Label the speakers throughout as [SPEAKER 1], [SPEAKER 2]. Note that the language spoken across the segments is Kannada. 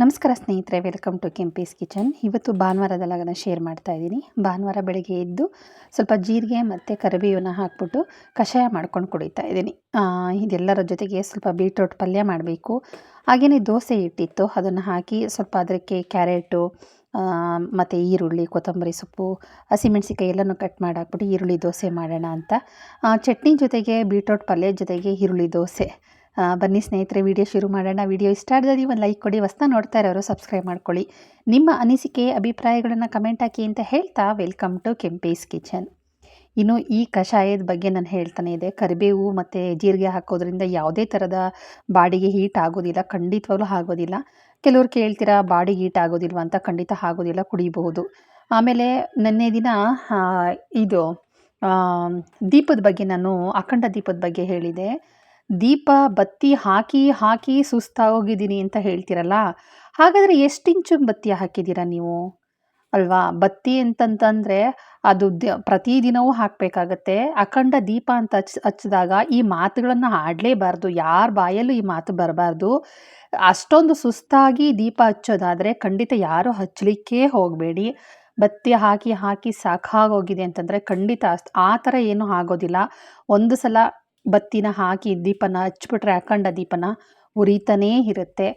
[SPEAKER 1] ನಮಸ್ಕಾರ ಸ್ನೇಹಿತರೆ ವೆಲ್ಕಮ್ ಟು ಕೆಂಪೀಸ್ ಕಿಚನ್ ಇವತ್ತು ಭಾನುವಾರದ ಲಗನ ಶೇರ್ ಮಾಡ್ತಾ ಇದ್ದೀನಿ. ಭಾನುವಾರ ಬೆಳಗ್ಗೆ ಎದ್ದು ಸ್ವಲ್ಪ ಜೀರಿಗೆ ಮತ್ತು ಕರಿಬೇವನ್ನ ಹಾಕ್ಬಿಟ್ಟು ಕಷಾಯ ಮಾಡ್ಕೊಂಡು ಕುಡಿತಾ ಇದ್ದೀನಿ. ಇದೆಲ್ಲರ ಜೊತೆಗೆ ಸ್ವಲ್ಪ ಬೀಟ್ರೋಟ್ ಪಲ್ಯ ಮಾಡಬೇಕು. ಹಾಗೆಯೇ ದೋಸೆ ಇಟ್ಟಿತ್ತು ಅದನ್ನು ಹಾಕಿ ಸ್ವಲ್ಪ ಅದಕ್ಕೆ ಕ್ಯಾರೆಟು ಮತ್ತು ಈರುಳ್ಳಿ, ಕೊತ್ತಂಬರಿ ಸೊಪ್ಪು ಹಸಿಮೆಣಸಿಕಾಯಿ ಎಲ್ಲನೂ ಕಟ್ ಮಾಡಿ ಹಾಕ್ಬಿಟ್ಟು ಈರುಳ್ಳಿ ದೋಸೆ ಮಾಡೋಣ ಅಂತ. ಚಟ್ನಿ ಜೊತೆಗೆ ಬೀಟ್ರೋಟ್ ಪಲ್ಯ ಜೊತೆಗೆ ಈರುಳ್ಳಿ ದೋಸೆ. ಬನ್ನಿ ಸ್ನೇಹಿತರೆ ವಿಡಿಯೋ ಶುರು ಮಾಡೋಣ. ವಿಡಿಯೋ ಇಷ್ಟ ಆಡಿದಲ್ಲಿ ಒಂದು ಲೈಕ್ ಕೊಡಿ ಹೊಸ್ತಾ ನೋಡ್ತಾ ಇರೋರು ಸಬ್ಸ್ಕ್ರೈಬ್ ಮಾಡ್ಕೊಳ್ಳಿ. ನಿಮ್ಮ ಅನಿಸಿಕೆ, ಅಭಿಪ್ರಾಯಗಳನ್ನು ಕಮೆಂಟ್ ಹಾಕಿ ಅಂತ ಹೇಳ್ತಾ ವೆಲ್ಕಮ್ ಟು ಕೆಂಪೇಸ್ ಕಿಚನ್ ಇನ್ನು ಈ ಕಷಾಯದ ಬಗ್ಗೆ ನಾನು ಹೇಳ್ತಾನೆ, ಇದೆ ಕರಿಬೇವು ಮತ್ತು ಜೀರಿಗೆ ಹಾಕೋದ್ರಿಂದ ಯಾವುದೇ ಥರದ ಬಾಡಿಗೆ ಹೀಟ್ ಆಗೋದಿಲ್ಲ, ಖಂಡಿತವಾಗ್ಲೂ ಆಗೋದಿಲ್ಲ. ಕೆಲವ್ರು ಕೇಳ್ತೀರಾ, ಬಾಡಿ ಹೀಟ್ ಆಗೋದಿಲ್ವ ಅಂತ ಖಂಡಿತ ಆಗೋದಿಲ್ಲ, ಕುಡಿಬಹುದು. ಆಮೇಲೆ ನಿನ್ನೆ ದಿನ ಇದು ದೀಪದ ಬಗ್ಗೆ ನಾನು ಅಖಂಡ ದೀಪದ ಬಗ್ಗೆ ಹೇಳಿದೆ. ದೀಪ, ಬತ್ತಿ ಹಾಕಿ ಹಾಕಿ ಸುಸ್ತಾಗೋಗಿದ್ದೀನಿ ಅಂತ ಹೇಳ್ತೀರಲ್ಲ? ಹಾಗಾದರೆ ಎಷ್ಟು ಇಂಚು ಬತ್ತಿ ಹಾಕಿದ್ದೀರಾ ನೀವು? ಅಲ್ವಾ? ಬತ್ತಿ ಅಂತಂತಂದರೆ ಅದು ದ, ಪ್ರತಿದಿನವೂ ಹಾಕಬೇಕಾಗತ್ತೆ. ಅಖಂಡ ದೀಪ ಅಂತ ಹಚ್ ಹಚ್ಚಿದಾಗ ಈ ಮಾತುಗಳನ್ನು ಆಡಲೇಬಾರ್ದು ಯಾರ ಬಾಯಲ್ಲೂ ಈ ಮಾತು ಬರಬಾರ್ದು. ಅಷ್ಟೊಂದು ಸುಸ್ತಾಗಿ ದೀಪ ಹಚ್ಚೋದಾದರೆ ಖಂಡಿತ ಯಾರೂ ಹಚ್ಚಲಿಕ್ಕೇ ಹೋಗಬೇಡಿ. ಬತ್ತಿ ಹಾಕಿ ಹಾಕಿ ಸಾಕಾಗೋಗಿದೆ ಅಂತಂದರೆ ಖಂಡಿತ ಆ ಥರ ಏನೂ ಆಗೋದಿಲ್ಲ. ಒಂದು ಸಲ ಬತ್ತಿನ ಹಾಕಿ ದೀಪನ ಹಚ್ಬಿಟ್ರೆ ಅಖಂಡ ದೀಪನ ಉರಿತಾನೇ ಇರುತ್ತೆ.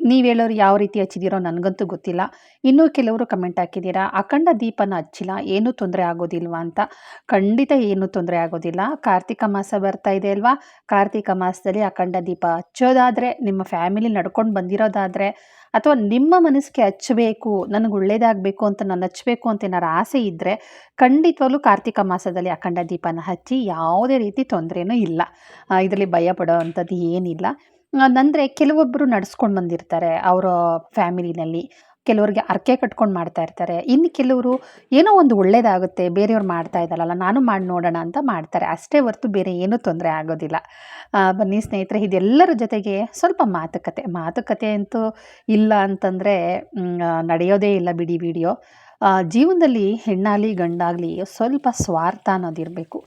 [SPEAKER 1] ನೀವು ಹೇಳೋರು ಯಾವ ರೀತಿ ಹಚ್ಚಿದ್ದೀರೋ ನನಗಂತೂ ಗೊತ್ತಿಲ್ಲ. ಇನ್ನೂ ಕೆಲವರು ಕಮೆಂಟ್ ಹಾಕಿದ್ದೀರಾ? ಅಖಂಡ ದೀಪನ ಹಚ್ಚಿಲ್ಲ. ಏನೂ ತೊಂದರೆ ಆಗೋದಿಲ್ವಾ ಅಂತ? ಖಂಡಿತ ಏನೂ ತೊಂದರೆ ಆಗೋದಿಲ್ಲ. ಕಾರ್ತಿಕ ಮಾಸ ಬರ್ತಾ ಇದೆ ಅಲ್ವಾ? ಕಾರ್ತಿಕ ಮಾಸದಲ್ಲಿ ಅಖಂಡ ದೀಪ ಹಚ್ಚೋದಾದರೆ, ನಿಮ್ಮ ಫ್ಯಾಮಿಲಿ ನಡ್ಕೊಂಡು ಬಂದಿರೋದಾದರೆ, ಅಥವಾ ನಿಮ್ಮ ಮನಸ್ಸಿಗೆ ಹಚ್ಚಬೇಕು, ನನಗೆ ಒಳ್ಳೇದಾಗಬೇಕು ಅಂತ ನಾನು ಹಚ್ಚಬೇಕು ಅಂತ ಏನಾರು ಆಸೆ ಇದ್ದರೆ ಖಂಡಿತವಾಗ್ಲೂ ಕಾರ್ತಿಕ ಮಾಸದಲ್ಲಿ ಅಖಂಡ ದೀಪನ ಹಚ್ಚಿ ಯಾವುದೇ ರೀತಿ ತೊಂದರೆನೂ ಇಲ್ಲ. ಇದರಲ್ಲಿ ಭಯ ಪಡೋ ಅಂಥದ್ದು ಏನಿಲ್ಲ. ಅಂದರೆ ಕೆಲವೊಬ್ಬರು ನಡೆಸ್ಕೊಂಡು ಬಂದಿರ್ತಾರೆ ಅವರ ಫ್ಯಾಮಿಲಿನಲ್ಲಿ. ಕೆಲವರಿಗೆ ಅರ್ಕೆ ಕಟ್ಕೊಂಡು ಮಾಡ್ತಾ ಇರ್ತಾರೆ. ಇನ್ನು ಕೆಲವರು ಏನೋ ಒಂದು ಒಳ್ಳೇದಾಗುತ್ತೆ, ಬೇರೆಯವ್ರು ಮಾಡ್ತಾ ಇದ್ದಾರಲ್ಲ, ನಾನು ಮಾಡಿ ನೋಡೋಣ ಅಂತ ಮಾಡ್ತಾರೆ. ಅಷ್ಟೇ ಹೊರ್ತು ಬೇರೆ ಏನೂ ತೊಂದರೆ ಆಗೋದಿಲ್ಲ. ಬನ್ನಿ ಸ್ನೇಹಿತರೆ, ಇದೆಲ್ಲರ ಜೊತೆಗೆ ಸ್ವಲ್ಪ ಮಾತುಕತೆ. ಮಾತುಕತೆ ಅಂತೂ ಇಲ್ಲ ಅಂತಂದರೆ ನಡೆಯೋದೇ ಇಲ್ಲ ಬಿಡಿ ವಿಡಿಯೋ. ಜೀವನದಲ್ಲಿ ಹೆಣ್ಣಾಗಲಿ, ಗಂಡಾಗಲಿ ಸ್ವಲ್ಪ ಸ್ವಾರ್ಥ ಅನ್ನೋದಿರಬೇಕು.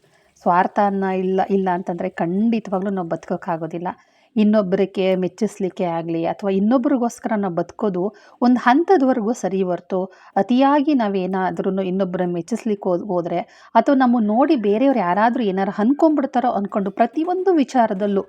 [SPEAKER 1] ಸ್ವಾರ್ಥ ಅನ್ನೋ ಇಲ್ಲ ಇಲ್ಲ ಅಂತಂದರೆ ಖಂಡಿತವಾಗ್ಲೂ ನಾವು ಬದುಕೋಕ್ಕಾಗೋದಿಲ್ಲ ಇನ್ನೊಬ್ಬರಿಗೆ ಮೆಚ್ಚಿಸ್ಲಿಕ್ಕೆ ಆಗಲಿ ಅಥವಾ ಇನ್ನೊಬ್ಬರಿಗೋಸ್ಕರ ನಾವು ಬದುಕೋದು ಒಂದು ಹಂತದವರೆಗೂ ಸರಿ ಹೊರ್ತು ಅತಿಯಾಗಿ ನಾವೇನಾದ್ರೂ ಇನ್ನೊಬ್ಬರ ಮೆಚ್ಚಿಸ್ಲಿಕ್ಕೆ ಹೋದ್ ಹೋದರೆ ಅಥವಾ ನಮ್ಮ ನೋಡಿ ಬೇರೆಯವ್ರು ಯಾರಾದರೂ ಏನಾರು ಅನ್ಕೊಂಡ್ಬಿಡ್ತಾರೋ ಅಂದ್ಕೊಂಡು ಪ್ರತಿಯೊಂದು ವಿಚಾರದಲ್ಲೂ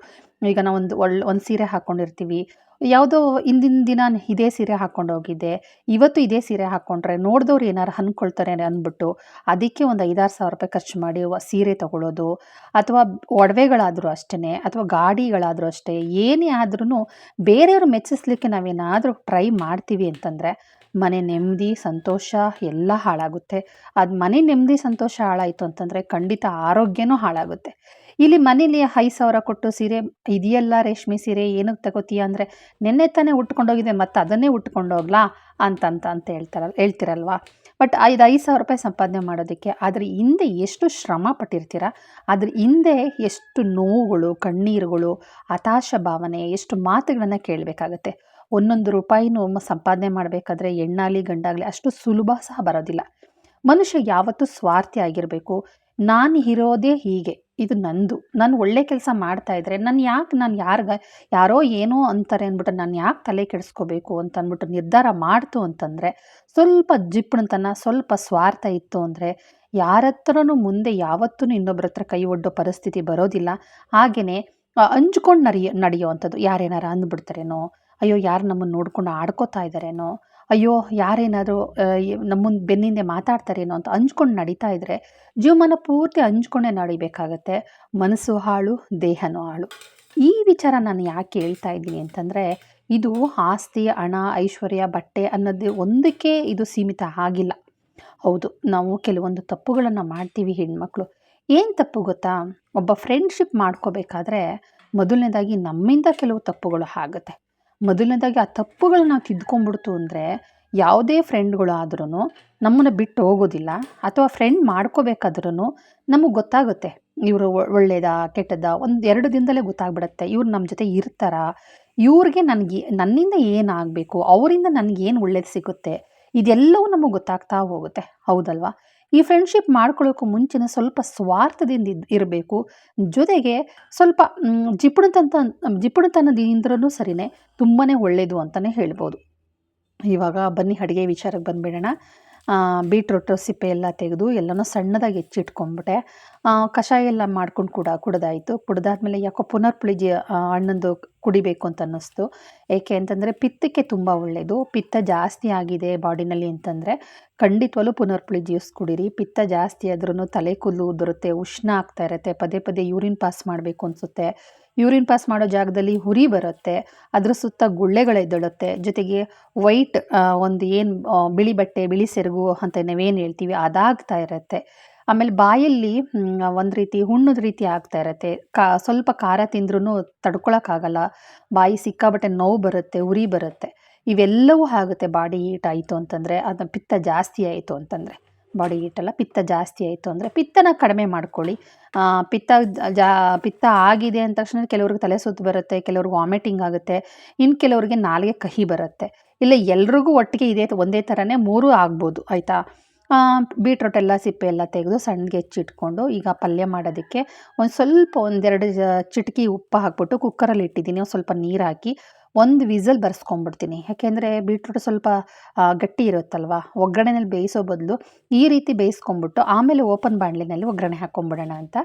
[SPEAKER 1] ಈಗ ನಾವು ಒಂದು ಒಳ್ಳೆ ಒಂದು ಸೀರೆ ಹಾಕ್ಕೊಂಡಿರ್ತೀವಿ ಯಾವುದೋ ಹಿಂದಿನ ದಿನ ಇದೇ ಸೀರೆ ಹಾಕ್ಕೊಂಡು ಹೋಗಿದ್ದೆ. ಇವತ್ತು ಇದೇ ಸೀರೆ ಹಾಕ್ಕೊಂಡ್ರೆ ನೋಡಿದವ್ರು ಏನಾರು ಅಂದ್ಕೊಳ್ತಾರೆ ಅಂದ್ಬಿಟ್ಟು ಅದಕ್ಕೆ ಒಂದು ಐದಾರು ಸಾವಿರ ರೂಪಾಯಿ ಖರ್ಚು ಮಾಡಿ ಸೀರೆ ತಗೊಳ್ಳೋದು ಅಥವಾ ಒಡವೆಗಳಾದರೂ ಅಷ್ಟೇ ಅಥವಾ ಗಾಡಿಗಳಾದರೂ ಅಷ್ಟೇ, ಏನೇ ಆದ್ರೂ ಬೇರೆಯವರು ಮೆಚ್ಚಿಸ್ಲಿಕ್ಕೆ ನಾವೇನಾದರೂ ಟ್ರೈ ಮಾಡ್ತೀವಿ ಅಂತಂದರೆ ಮನೆ ನೆಮ್ಮದಿ ಸಂತೋಷ ಎಲ್ಲ ಹಾಳಾಗುತ್ತೆ. ಅದು ಮನೆ ನೆಮ್ಮದಿ ಸಂತೋಷ ಹಾಳಾಯಿತು ಅಂತಂದರೆ ಖಂಡಿತ ಆರೋಗ್ಯನೂ ಹಾಳಾಗುತ್ತೆ. ಇಲ್ಲಿ ಮನೇಲಿ ಐದು ಸಾವಿರ ಕೊಟ್ಟು ಸೀರೆ ಇದೆಯಲ್ಲ ರೇಷ್ಮೆ ಸೀರೆ ಏನಕ್ಕೆ ತಗೋತೀಯ ಅಂದರೆ ನೆನ್ನೆ ತಾನೇ ಉಟ್ಕೊಂಡೋಗಿದೆ ಮತ್ತು ಅದನ್ನೇ ಉಟ್ಕೊಂಡೋಗ್ಲಾ ಅಂತಂತ ಅಂತ ಹೇಳ್ತಾರಲ್ಲ ಹೇಳ್ತಿರಲ್ವಾ? ಬಟ್ ಐದು ಐದು ಸಾವಿರ ರೂಪಾಯಿ ಸಂಪಾದನೆ ಮಾಡೋದಕ್ಕೆ ಅದ್ರ ಹಿಂದೆ ಎಷ್ಟು ಶ್ರಮ ಪಟ್ಟಿರ್ತೀರ? ಅದ್ರ ಹಿಂದೆ ಎಷ್ಟು ನೋವುಗಳು, ಕಣ್ಣೀರುಗಳು, ಹತಾಶ ಭಾವನೆ, ಎಷ್ಟು ಮಾತುಗಳನ್ನು ಕೇಳಬೇಕಾಗತ್ತೆ. ಒಂದೊಂದು ರೂಪಾಯಿನೂ ಸಂಪಾದನೆ ಮಾಡಬೇಕಾದ್ರೆ ಹೆಣ್ಣಾಗಲಿ, ಗಂಡಾಗಲಿ ಅಷ್ಟು ಸುಲಭ ಸಹ ಬರೋದಿಲ್ಲ. ಮನುಷ್ಯ ಯಾವತ್ತೂ ಸ್ವಾರ್ಥಿ ಆಗಿರಬೇಕು. ನಾನು ಇರೋದೇ ಹೀಗೆ. ಇದು ನಂದು. ನಾನು ಒಳ್ಳೆ ಕೆಲಸ ಮಾಡ್ತಾ ಇದ್ರೆ ನಾನು ಯಾಕೆ ನಾನು ಯಾರಿಗ, ಯಾರೋ ಏನೋ ಅಂತಾರೆ ಅಂದ್ಬಿಟ್ಟು ನಾನು ಯಾಕೆ ತಲೆ ಕೆಡಿಸ್ಕೋಬೇಕು ಅಂತ ಅಂದ್ಬಿಟ್ಟು ನಿರ್ಧಾರ ಮಾಡ್ತು ಅಂತಂದರೆ, ಸ್ವಲ್ಪ ಜಿಪ್ಪಣತನ ಸ್ವಲ್ಪ ಸ್ವಾರ್ಥ ಇತ್ತು ಅಂದರೆ ಯಾರ ಹತ್ರನೂ ಮುಂದೆ ಯಾವತ್ತೂ ಇನ್ನೊಬ್ಬರ ಹತ್ರ ಕೈ ಒಡ್ಡೋ ಪರಿಸ್ಥಿತಿ ಬರೋದಿಲ್ಲ. ಹಾಗೆಯೇ ಹಂಚ್ಕೊಂಡು ನರಿಯೋ ನಡೆಯೋವಂಥದ್ದು ಯಾರೇನಾರ ಅಂದ್ಬಿಡ್ತಾರೇನೋ, ಅಯ್ಯೋ ಯಾರು ನಮ್ಮನ್ನು ನೋಡ್ಕೊಂಡು ಆಡ್ಕೋತಾ ಇದ್ದಾರೇನೋ ಅಯ್ಯೋ, ಯಾರೇನಾದರೂ ಮುಂದೆ ಬೆನ್ನಿಂದೆ ಮಾತಾಡ್ತಾರೇನೋ ಅಂತ ಹಂಚ್ಕೊಂಡು ನಡೀತಾ ಇದ್ದರೆ ಜೀವಮಾನ ಪೂರ್ತಿ ಹಂಚ್ಕೊಂಡೇ ನಡಿಬೇಕಾಗತ್ತೆ. ಮನಸ್ಸು ಹಾಳು, ದೇಹನೂ ಹಾಳು. ಈ ವಿಚಾರ ನಾನು ಯಾಕೆ ಹೇಳ್ತಾ ಇದ್ದೀನಿ ಅಂತಂದರೆ, ಇದು ಆಸ್ತಿ, ಹಣ, ಐಶ್ವರ್ಯ, ಬಟ್ಟೆ ಅನ್ನೋದು ಒಂದಕ್ಕೆ ಇದು ಸೀಮಿತ ಆಗಿಲ್ಲ. ಹೌದು, ನಾವು ಕೆಲವೊಂದು ತಪ್ಪುಗಳನ್ನು ಮಾಡ್ತೀವಿ ಹೆಣ್ಮಕ್ಳು. ಏನು ತಪ್ಪು ಗೊತ್ತಾ? ಒಬ್ಬ ಫ್ರೆಂಡ್ಶಿಪ್ ಮಾಡ್ಕೋಬೇಕಾದ್ರೆ ಮೊದಲನೇದಾಗಿ ನಮ್ಮಿಂದ ಕೆಲವು ತಪ್ಪುಗಳು ಆಗುತ್ತೆ. ಮೊದಲನೇದಾಗಿ ಆ ತಪ್ಪುಗಳನ್ನ ನಾವು ತಿದ್ಕೊಂಡ್ಬಿಡ್ತು ಅಂದರೆ ಯಾವುದೇ ಫ್ರೆಂಡ್ಗಳು ಆದ್ರೂ ನಮ್ಮನ್ನು ಬಿಟ್ಟು ಹೋಗೋದಿಲ್ಲ. ಅಥವಾ ಫ್ರೆಂಡ್ ಮಾಡ್ಕೋಬೇಕಾದ್ರೂ ನಮಗೆ ಗೊತ್ತಾಗುತ್ತೆ. ಇವರು ಒಳ್ಳೇದಾ, ಕೆಟ್ಟದ್ದಾ ಒಂದು ಎರಡು ದಿನದಲ್ಲೇ ಗೊತ್ತಾಗ್ಬಿಡುತ್ತೆ. ಇವ್ರು ನಮ್ಮ ಜೊತೆ ಇರ್ತಾರಾ? ಇವ್ರಿಗೆ ನನಗೆ, ನನ್ನಿಂದ ಏನಾಗಬೇಕು? ಅವರಿಂದ ನನಗೇನು ಒಳ್ಳೇದು ಸಿಗುತ್ತೆ? ಇದೆಲ್ಲವೂ ನಮಗೆ ಗೊತ್ತಾಗ್ತಾ ಹೋಗುತ್ತೆ. ಹೌದಲ್ವಾ? ಈ ಫ್ರೆಂಡ್ಶಿಪ್ ಮಾಡ್ಕೊಳ್ಳೋಕ್ಕೂ ಮುಂಚೆನೇ ಸ್ವಲ್ಪ ಸ್ವಾರ್ಥದಿಂದ ಇರಬೇಕು. ಜೊತೆಗೆ ಸ್ವಲ್ಪ ಜಿಪುಣತಂತ ಜಿಪುಣತನ ಜಿಪುಣತನದಿಂದ್ರೂ ಸರಿನೇ ತುಂಬಾ ಒಳ್ಳೆಯದು ಅಂತಲೇ ಹೇಳ್ಬೋದು. ಇವಾಗ ಬನ್ನಿ ಅಡುಗೆ ವಿಚಾರಕ್ಕೆ ಬಂದುಬಿಡೋಣ. ಬೀಟ್ರೂಟು ಸಿಪ್ಪೆ ಎಲ್ಲ ತೆಗೆದು ಎಲ್ಲನೂ ಸಣ್ಣದಾಗಿ ಹೆಚ್ಚಿಟ್ಕೊಂಡ್ಬಿಟ್ಟೆ ಕಷಾಯ ಎಲ್ಲ ಮಾಡ್ಕೊಂಡು ಕೂಡ ಕುಡ್ದಾಯಿತು. ಕುಡ್ದಾದ್ಮೇಲೆ ಯಾಕೋ ಪುನರ್ಪುಳಿ ಪುಳಿ ಹಣ್ಣಂದು ಕುಡಿಬೇಕು ಅಂತ ಅನ್ನಿಸ್ತು. ಏಕೆ ಅಂತಂದರೆ ಪಿತ್ತಕ್ಕೆ ತುಂಬ ಒಳ್ಳೆಯದು ಪಿತ್ತ ಜಾಸ್ತಿ ಆಗಿದೆ ಬಾಡಿನಲ್ಲಿ ಅಂತಂದರೆ ಖಂಡಿತವಾಗ್ಲೂ ಪುನರ್ಪುಳಿ ಜ್ಯೂಸ್ ಕುಡೀರಿ. ಪಿತ್ತ ಜಾಸ್ತಿ ಆದ್ರೂ ತಲೆ ಕೂದಲು, ಉದುರುತ್ತೆ, ಉಷ್ಣ ಆಗ್ತಾ ಇರುತ್ತೆ, ಪದೇ ಪದೇ ಯೂರಿನ್ ಪಾಸ್ ಮಾಡಬೇಕು ಅನಿಸುತ್ತೆ. ಯೂರಿನ್ ಪಾಸ್ ಮಾಡೋ ಜಾಗದಲ್ಲಿ ಹುರಿ ಬರುತ್ತೆ, ಅದರ ಸುತ್ತ ಗುಳ್ಳೆಗಳು ಜೊತೆಗೆ ವೈಟ್ ಒಂದು ಏನು ಬಿಳಿ ಬಟ್ಟೆ, ಬಿಳಿ ಸೆರಗು ಅಂತ ನಾವೇನು ಹೇಳ್ತೀವಿ, ಅದಾಗ್ತಾ ಇರುತ್ತೆ. ಆಮೇಲೆ ಬಾಯಲ್ಲಿ ಒಂದು ರೀತಿ ಹುಣ್ಣದ ರೀತಿ ಆಗ್ತಾ ಇರುತ್ತೆ. ಕಾ, ಸ್ವಲ್ಪ ಖಾರ ತಿಂದ್ರೂ ತಡ್ಕೊಳಕ್ಕಾಗಲ್ಲ. ಬಾಯಿ ಸಿಕ್ಕಾಬಟ್ಟೆ ನೋವು ಬರುತ್ತೆ, ಉರಿ ಬರುತ್ತೆ. ಇವೆಲ್ಲವೂ ಆಗುತ್ತೆ ಬಾಡಿ ಹೀಟ್ ಆಯಿತು ಅಂತಂದರೆ ಅದನ್ನ ಪಿತ್ತ ಜಾಸ್ತಿ ಆಯಿತು ಅಂತಂದರೆ. ಬಾಡಿ ಹೀಟಲ್ಲ ಪಿತ್ತ ಜಾಸ್ತಿ ಆಯಿತು ಅಂದರೆ ಪಿತ್ತನ ಕಡಿಮೆ ಮಾಡ್ಕೊಳ್ಳಿ. ಪಿತ್ತ ಜಾ, ಪಿತ್ತ ಆಗಿದೆ ಅಂದ ತಕ್ಷಣ ಕೆಲವ್ರಿಗೆ ತಲೆ ಸುತ್ತು ಬರುತ್ತೆ, ಕೆಲವ್ರಿಗೆ ವಾಮಿಟಿಂಗ್ ಆಗುತ್ತೆ, ಇನ್ನು ಕೆಲವ್ರಿಗೆ ನಾಲಿಗೆ ಕಹಿ ಬರುತ್ತೆ. ಇಲ್ಲ, ಎಲ್ರಿಗೂ ಒಟ್ಟಿಗೆ ಇದೇ ಒಂದೇ ಥರನೇ ಮೂರು ಆಗ್ಬೋದು, ಆಯಿತಾ? ಬೀಟ್ರೋಟ್ ಎಲ್ಲ, ಸಿಪ್ಪೆ ಎಲ್ಲ ತೆಗೆದು ಸಣ್ಣಗೆ ಹೆಚ್ಚಿಟ್ಕೊಂಡು ಈಗ ಪಲ್ಯ ಮಾಡೋದಕ್ಕೆ ಒಂದು ಸ್ವಲ್ಪ ಒಂದೆರಡು ಚಿಟಕಿ ಉಪ್ಪು ಹಾಕ್ಬಿಟ್ಟು ಕುಕ್ಕರಲ್ಲಿ ಇಟ್ಟಿದ್ದೀನಿ, ಒಂದು ಸ್ವಲ್ಪ ನೀರು ಹಾಕಿ. ಒಂದು ವಿಸಲ್ ಬರ್ಸ್ಕೊಂಡ್ಬಿಡ್ತೀನಿ. ಯಾಕೆಂದರೆ ಬೀಟ್ರೂಟ್ ಸ್ವಲ್ಪ ಗಟ್ಟಿ ಇರುತ್ತಲ್ವ? ಒಗ್ಗರಣೆನಲ್ಲಿ ಬೇಯಿಸೋ ಬದಲು ಈ ರೀತಿ ಬೇಯಿಸ್ಕೊಂಬಿಟ್ಟು ಆಮೇಲೆ ಓಪನ್ ಬಾಣಲಿನಲ್ಲಿ ಒಗ್ಗರಣೆ ಹಾಕ್ಕೊಂಬಿಡೋಣ ಅಂತ.